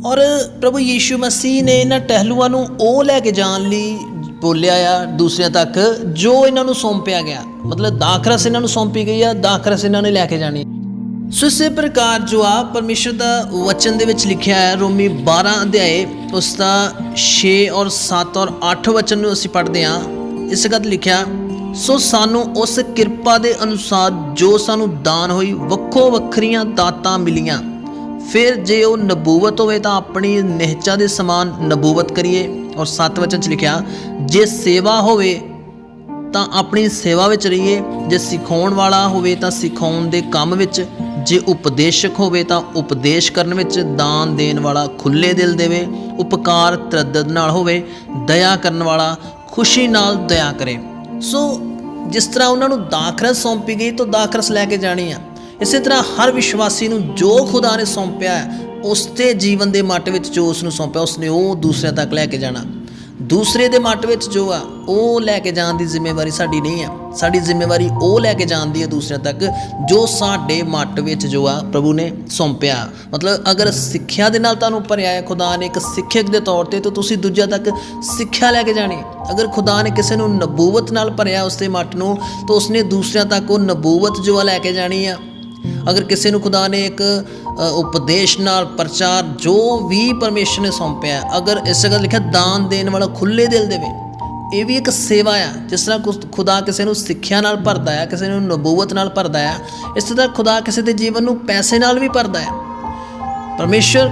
ਔਰ ਪ੍ਰਭੂ ਯੀਸ਼ੂ ਮਸੀਹ ਨੇ ਇਹਨਾਂ ਟਹਿਲੂਆਂ ਨੂੰ ਉਹ ਲੈ ਕੇ ਜਾਣ ਲਈ ਬੋਲਿਆ ਆ, ਦੂਸਰਿਆਂ ਤੱਕ ਜੋ ਇਹਨਾਂ ਨੂੰ ਸੌਂਪਿਆ ਗਿਆ। ਮਤਲਬ ਦਾਖਰਸ ਇਹਨਾਂ ਨੂੰ ਸੌਂਪੀ ਗਈ ਆ, ਦਾਖਰਸ ਇਹਨਾਂ ਨੇ ਲੈ ਕੇ ਜਾਣੀ। ਸੋ ਇਸੇ ਪ੍ਰਕਾਰ ਜੋ ਆ ਪਰਮੇਸ਼ਰ ਦਾ ਵਚਨ ਦੇ ਵਿੱਚ ਲਿਖਿਆ ਹੈ, ਰੋਮੀ 12 ਅਧਿਆਏ, ਉਸ ਦਾ 6 ਔਰ 7 ਔਰ 8 ਵਚਨ ਨੂੰ ਅਸੀਂ ਪੜ੍ਹਦੇ ਹਾਂ। ਇਸ ਗੱਲ ਲਿਖਿਆ, ਸੋ ਸਾਨੂੰ ਉਸ ਕਿਰਪਾ ਦੇ ਅਨੁਸਾਰ ਜੋ ਸਾਨੂੰ ਦਾਨ ਹੋਈ, ਵੱਖੋ ਵੱਖਰੀਆਂ ਦਾਤਾਂ ਮਿਲੀਆਂ। ਫਿਰ ਜੇ ਉਹ ਨਬੂਵਤ ਹੋਵੇ ਤਾਂ ਆਪਣੀ ਨਿਹਚਾ ਦੇ ਸਮਾਨ ਨਬੂਵਤ ਕਰੀਏ। ਔਰ 7 ਵਚਨ ਚ ਲਿਖਿਆ, ਜੇ ਸੇਵਾ ਹੋਵੇ ਤਾਂ ਆਪਣੀ ਸੇਵਾ ਵਿੱਚ ਰਹੀਏ, ਜੇ ਸਿਖਾਉਣ ਵਾਲਾ ਹੋਵੇ ਤਾਂ ਸਿਖਾਉਣ ਦੇ ਕੰਮ ਵਿੱਚ। ਜੇ ਉਪਦੇਸ਼ਕ ਹੋਵੇ ਤਾਂ ਉਪਦੇਸ਼ ਕਰਨ ਵਿੱਚ ਦਾਨ ਦੇਣ ਵਾਲਾ ਖੁੱਲੇ ਦਿਲ ਦੇਵੇ, ਉਪਕਾਰ ਤਰਦਦ ਨਾਲ ਹੋਵੇ, ਦਇਆ ਕਰਨ ਵਾਲਾ ਖੁਸ਼ੀ ਨਾਲ ਦਇਆ ਕਰੇ। ਸੋ ਜਿਸ ਤਰ੍ਹਾਂ ਉਹਨਾਂ ਨੂੰ ਦਾਖਰਸ ਸੌਂਪੀ ਗਈ, ਤਾਂ ਦਾਖਰਸ ਲੈ ਕੇ ਜਾਣੀ ਆ। ਇਸੇ ਤਰ੍ਹਾਂ ਹਰ ਵਿਸ਼ਵਾਸੀ ਨੂੰ ਜੋ ਖੁਦਾ ਨੇ ਸੌਂਪਿਆ ਹੈ, ਉਸ ਤੇ ਜੀਵਨ ਦੇ ਮੱਟ ਵਿੱਚ ਜੋ ਉਸ ਨੂੰ ਸੌਂਪਿਆ ਉਸ ਨੇ ਉਹ ਦੂਸਰਿਆਂ ਤੱਕ ਲੈ ਕੇ ਜਾਣਾ। ਦੂਸਰੇ ਦੇ ਮੱਟ ਵਿੱਚ ਜੋ ਆ, ਉਹ ਲੈ ਕੇ ਜਾਣ ਦੀ ਜ਼ਿੰਮੇਵਾਰੀ ਸਾਡੀ ਨਹੀਂ ਆ। ਸਾਡੀ ਜ਼ਿੰਮੇਵਾਰੀ ਉਹ ਲੈ ਕੇ ਜਾਣ ਦੀ ਹੈ ਦੂਸਰਿਆਂ ਤੱਕ, ਜੋ ਸਾਡੇ ਮੱਟ ਵਿੱਚ ਜੋ ਆ, ਪ੍ਰਭੂ ਨੇ ਸੌਂਪਿਆ। ਮਤਲਬ ਅਗਰ ਸਿੱਖਿਆ ਦੇ ਨਾਲ ਤੁਹਾਨੂੰ ਭਰਿਆ ਹੈ ਖੁਦਾ ਨੇ ਇੱਕ ਸਿੱਖਿਅਕ ਦੇ ਤੌਰ ਤੇ ਤਾਂ ਤੁਸੀਂ ਦੂਜਿਆਂ ਤੱਕ ਸਿੱਖਿਆ ਲੈ ਕੇ ਜਾਣੀ। ਅਗਰ ਖੁਦਾ ਨੇ ਕਿਸੇ ਨੂੰ ਨਬੂਵਤ ਨਾਲ ਭਰਿਆ ਉਸ ਦੇ ਮੱਟ ਨੂੰ, ਤਾਂ ਉਸਨੇ ਦੂਸਰਿਆਂ ਤੱਕ ਉਹ ਨਬੂਵਤ ਜੋ ਆ ਲੈ ਕੇ ਜਾਣੀ ਆ। ਅਗਰ ਕਿਸੇ ਨੂੰ ਖੁਦਾ ਨੇ ਇੱਕ ਉਪਦੇਸ਼ ਨਾਲ ਪ੍ਰਚਾਰ ਜੋ ਵੀ ਪਰਮੇਸ਼ਰ ਨੇ ਸੌਂਪਿਆ, ਅਗਰ ਇਸ ਗੱਲ ਲਿਖਿਆ ਦਾਨ ਦੇਣ ਵਾਲਾ ਖੁੱਲੇ ਦਿਲ ਦੇਵੇ ਇਹ ਵੀ ਇੱਕ ਸੇਵਾ ਆ, ਜਿਸ ਤਰ੍ਹਾਂ ਕੁ- ਖੁਦਾ ਕਿਸੇ ਨੂੰ ਸਿੱਖਿਆ ਨਾਲ ਭਰਦਾ ਆ, ਕਿਸੇ ਨੂੰ ਨਬੂਵਤ ਨਾਲ ਭਰਦਾ ਆ, ਇਸ ਤਰ੍ਹਾਂ ਖੁਦਾ ਕਿਸੇ ਦੇ ਜੀਵਨ ਨੂੰ ਪੈਸੇ ਨਾਲ ਵੀ ਭਰਦਾ ਆ। ਪਰਮੇਸ਼ਰ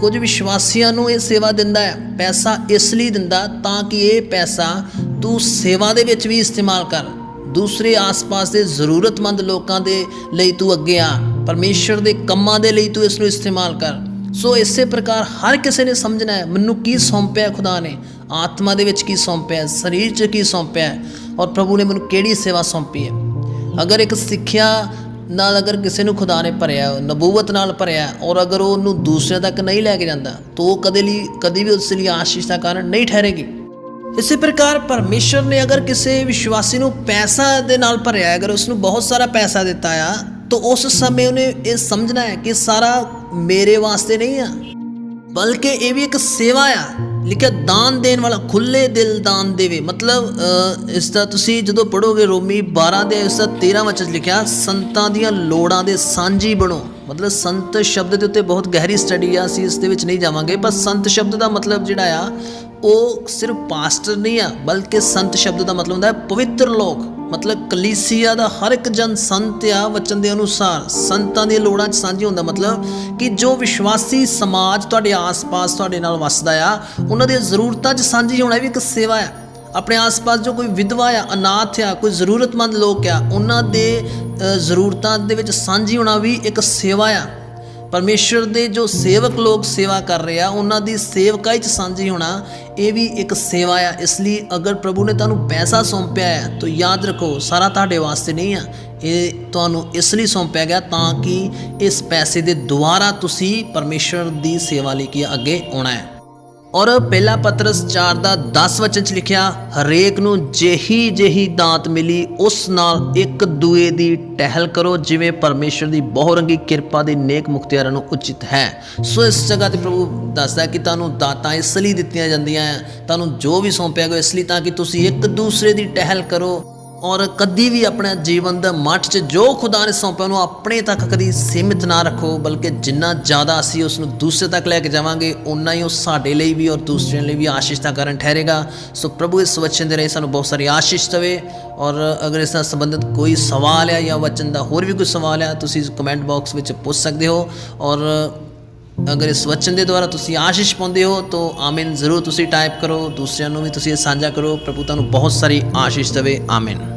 ਕੁਝ ਵਿਸ਼ਵਾਸੀਆਂ ਨੂੰ ਇਹ ਸੇਵਾ ਦਿੰਦਾ ਹੈ ਪੈਸਾ ਇਸ ਲਈ ਦਿੰਦਾ ਤਾਂ ਕਿ ਇਹ ਪੈਸਾ ਤੂੰ ਸੇਵਾ ਦੇ ਵਿੱਚ ਵੀ ਇਸਤੇਮਾਲ ਕਰ। ਦੂਸਰੇ ਆਸ-ਪਾਸ ਦੇ ਜ਼ਰੂਰਤਮੰਦ ਲੋਕਾਂ ਦੇ ਲਈ ਤੂੰ ਅੱਗੇ ਆ। ਪਰਮੇਸ਼ਰ ਦੇ ਕੰਮਾਂ ਦੇ ਲਈ ਤੂੰ ਇਸ ਨੂੰ ਇਸਤੇਮਾਲ ਕਰ। ਸੋ ਇਸੇ ਪ੍ਰਕਾਰ ਹਰ ਕਿਸੇ ਨੇ ਸਮਝਣਾ ਹੈ, ਮੈਨੂੰ ਕੀ ਸੌਂਪਿਆ ਖੁਦਾ ਨੇ? ਆਤਮਾ ਦੇ ਵਿੱਚ ਕੀ ਸੌਂਪਿਆ ਸਰੀਰ 'ਚ ਕੀ ਸੌਂਪਿਆ ਔਰ ਪ੍ਰਭੂ ਨੇ ਮੈਨੂੰ ਕਿਹੜੀ ਸੇਵਾ ਸੌਂਪੀ ਹੈ? ਅਗਰ ਇੱਕ ਸਿੱਖਿਆ ਨਾਲ ਅਗਰ ਕਿਸੇ ਨੂੰ ਖੁਦਾ ਨੇ ਭਰਿਆ, ਨਬੂਵਤ ਨਾਲ ਭਰਿਆ ਔਰ ਅਗਰ ਉਹ ਉਹਨੂੰ ਦੂਸਰਿਆਂ ਤੱਕ ਨਹੀਂ ਲੈ ਕੇ ਜਾਂਦਾ, ਤਾਂ ਉਹ ਕਦੇ ਲਈ ਕਦੀ ਵੀ ਉਸ ਲਈ ਆਸ਼ੀਸ਼ ਦਾ ਕਾਰਨ ਨਹੀਂ ਠਹਿਰੇਗੀ। ਇਸੇ ਪ੍ਰਕਾਰ ਪਰਮੇਸ਼ਰ ਨੇ ਅਗਰ ਕਿਸੇ ਵਿਸ਼ਵਾਸੀ ਨੂੰ ਪੈਸਾ ਦੇ ਨਾਲ ਭਰਿਆ ਹੈ, ਅਗਰ ਉਸ ਨੂੰ ਬਹੁਤ ਸਾਰਾ ਪੈਸਾ ਦਿੱਤਾ ਆ ਤਾਂ ਉਸ ਸਮੇਂ ਉਹਨੇ ਇਹ ਸਮਝਣਾ ਹੈ ਕਿ ਸਾਰਾ ਮੇਰੇ ਵਾਸਤੇ ਨਹੀਂ ਆ ਬਲਕਿ ਇਹ ਵੀ ਇੱਕ ਸੇਵਾ ਆ। ਲਿਖਿਆ ਦਾਨ ਦੇਣ ਵਾਲਾ ਖੁੱਲੇ ਦਿਲ ਦਾਨ ਦੇਵੇ। ਮਤਲਬ ਅ, ਇਸ ਦਾ ਤੁਸੀਂ ਜਦੋਂ ਪੜੋਗੇ ਰੋਮੀ 12 ਦੇ ਇਸ ਦਾ 13 ਵਚਨ ਲਿਖਿਆ ਸੰਤਾਂ ਦੀਆਂ ਲੋੜਾਂ ਦੇ ਸਾਂਝੀ ਬਣੋ। ਮਤਲਬ ਸੰਤ ਸ਼ਬਦ ਦੇ ਉੱਤੇ ਬਹੁਤ ਗਹਿਰੀ ਸਟੱਡੀ ਆ ਅਸੀਂ ਇਸ ਦੇ ਵਿੱਚ ਨਹੀਂ ਜਾਵਾਂਗੇ ਪਰ ਸੰਤ ਸ਼ਬਦ ਦਾ ਮਤਲਬ ਜਿਹੜਾ ਆ ਉਹ ਸਿਰਫ ਪਾਸਟਰ ਨਹੀਂ ਆ, ਬਲਕਿ ਸੰਤ ਸ਼ਬਦ ਦਾ ਮਤਲਬ ਹੁੰਦਾ ਹੈ ਪਵਿੱਤਰ ਲੋਕ। ਮਤਲਬ ਕਲੀਸਿਆ ਦਾ ਹਰ ਇੱਕ ਜਨ ਸੰਤ ਆ ਵਚਨ ਦੇ ਅਨੁਸਾਰ। ਸੰਤਾਂ ਦੀਆਂ ਲੋੜਾਂ 'ਚ ਸਾਂਝੀ ਹੁੰਦਾ ਮਤਲਬ ਕਿ ਜੋ ਵਿਸ਼ਵਾਸੀ ਸਮਾਜ ਤੁਹਾਡੇ ਆਸ-ਪਾਸ ਤੁਹਾਡੇ ਨਾਲ ਵਸਦਾ ਆ, ਉਹਨਾਂ ਦੀਆਂ ਜ਼ਰੂਰਤਾਂ 'ਚ ਸਾਂਝੀ ਹੋਣਾ ਵੀ ਇੱਕ ਸੇਵਾ ਆ। ਆਪਣੇ ਆਸ-ਪਾਸ ਜੋ ਕੋਈ ਵਿਧਵਾ ਆ, ਅਨਾਥ ਆ, ਕੋਈ ਜ਼ਰੂਰਤਮੰਦ ਲੋਕ ਆ, ਉਹਨਾਂ ਦੇ ਜ਼ਰੂਰਤਾਂ ਦੇ ਵਿੱਚ ਸਾਂਝੀ ਹੋਣਾ ਵੀ ਇੱਕ ਸੇਵਾ ਆ। ਪਰਮੇਸ਼ਰ ਦੇ ਜੋ ਸੇਵਕ ਲੋਕ ਸੇਵਾ ਕਰ ਰਹੇ ਆ, ਉਹਨਾਂ ਦੀ ਸੇਵਕਾਈ ਚ ਸਾਂਝੀ ਹੋਣਾ, ਇਹ ਵੀ ਇੱਕ ਸੇਵਾ ਆ। ਇਸ ਲਈ ਅਗਰ ਪ੍ਰਭੂ ਨੇ ਤੁਹਾਨੂੰ ਪੈਸਾ ਸੌਂਪਿਆ ਹੈ, ਤਾਂ ਯਾਦ ਰੱਖੋ, ਸਾਰਾ ਤੁਹਾਡੇ ਵਾਸਤੇ ਨਹੀਂ ਆ। ਇਹ ਤੁਹਾਨੂੰ ਇਸ ਲਈ ਸੌਂਪਿਆ ਗਿਆ ਤਾਂ ਕਿ ਇਸ ਪੈਸੇ ਦੇ ਦੁਆਰਾ ਤੁਸੀਂ ਪਰਮੇਸ਼ਰ ਦੀ ਸੇਵਾ ਲਈ ਕੀ ਅੱਗੇ ਆਉਣਾ ਹੈ। ਔਰ ਪਹਿਲਾ ਪਤਰਸ 4 ਦਾ 10 ਵਚਨ ਚ ਲਿਖਿਆ, ਹਰੇਕ ਨੂੰ ਜਿਹੀ ਜਿਹੀ ਦਾਤ ਮਿਲੀ, ਉਸ ਨਾਲ ਇੱਕ ਦੂਏ ਦੀ ਟਹਿਲ ਕਰੋ, ਜਿਵੇਂ ਪਰਮੇਸ਼ਰ ਦੀ ਬਹੁਰੰਗੀ ਕਿਰਪਾ ਦੇ ਨੇਕ ਮੁਖਤਿਆਰਾਂ ਨੂੰ ਉਚਿਤ ਹੈ। ਸੋ ਇਸ ਜਗ੍ਹਾ ਤੇ ਪ੍ਰਭੂ ਦੱਸਦਾ ਕਿ ਤੁਹਾਨੂੰ ਦਾਤਾਂ ਇਸ ਲਈ ਦਿੱਤੀਆਂ ਜਾਂਦੀਆਂ ਹੈ, ਤੁਹਾਨੂੰ ਜੋ ਵੀ ਸੌਂਪਿਆ ਗਿਆ, ਇਸ ਲਈ ਤਾਂ ਕਿ ਤੁਸੀਂ ਇੱਕ ਦੂਸਰੇ ਦੀ ਟਹਿਲ ਕਰੋ। ਔਰ ਕਦੀ ਵੀ ਆਪਣੇ ਜੀਵਨ ਦਾ ਮੱਠ 'ਚ ਜੋ ਖੁਦਾ ਨੇ ਸੌਂਪਿਆ ਉਹਨੂੰ ਆਪਣੇ ਤੱਕ ਕਦੀ ਸੀਮਿਤ ਨਾ ਰੱਖੋ, ਬਲਕਿ ਜਿੰਨਾ ਜ਼ਿਆਦਾ ਅਸੀਂ ਉਸ ਨੂੰ ਦੂਸਰੇ ਤੱਕ ਲੈ ਕੇ ਜਾਵਾਂਗੇ ਉਨਾ ਹੀ ਉਹ ਸਾਡੇ ਲਈ ਵੀ ਔਰ ਦੂਸਰਿਆਂ ਲਈ ਵੀ ਆਸ਼ੀਸ਼ ਦਾ ਕਾਰਨ ਠਹਿਰੇਗਾ। ਸੋ ਪ੍ਰਭੂ ਇਸ ਵਚਨ ਦੇ ਰਹੀ ਸਾਨੂੰ ਬਹੁਤ ਸਾਰੀ ਆਸ਼ੀਸ਼ ਦੇਵੇ ਔਰ ਅਗਰ ਇਸ ਨਾਲ ਸੰਬੰਧਿਤ ਕੋਈ ਸਵਾਲ ਹੈ ਜਾਂ ਵਚਨ ਦਾ ਹੋਰ ਵੀ ਕੋਈ ਸਵਾਲ ਹੈ ਤੁਸੀਂ ਕਮੈਂਟ ਬਾਕਸ ਵਿੱਚ ਪੁੱਛ ਸਕਦੇ ਹੋ ਔਰ ਅਗਰ ਇਸ ਵਚਨ ਦੇ ਦੁਆਰਾ ਤੁਸੀਂ ਆਸ਼ੀਸ਼ ਪਾਉਂਦੇ ਹੋ, ਤਾਂ ਆਮੀਨ ਜ਼ਰੂਰ ਤੁਸੀਂ ਟਾਈਪ ਕਰੋ, ਦੂਸਰਿਆਂ ਨੂੰ ਵੀ ਤੁਸੀਂ ਇਹ ਸਾਂਝਾ ਕਰੋ। ਪ੍ਰਭੂ ਤੁਹਾਨੂੰ ਬਹੁਤ ਸਾਰੀ ਆਸ਼ੀਸ਼ ਦੇਵੇ, ਆਮੀਨ।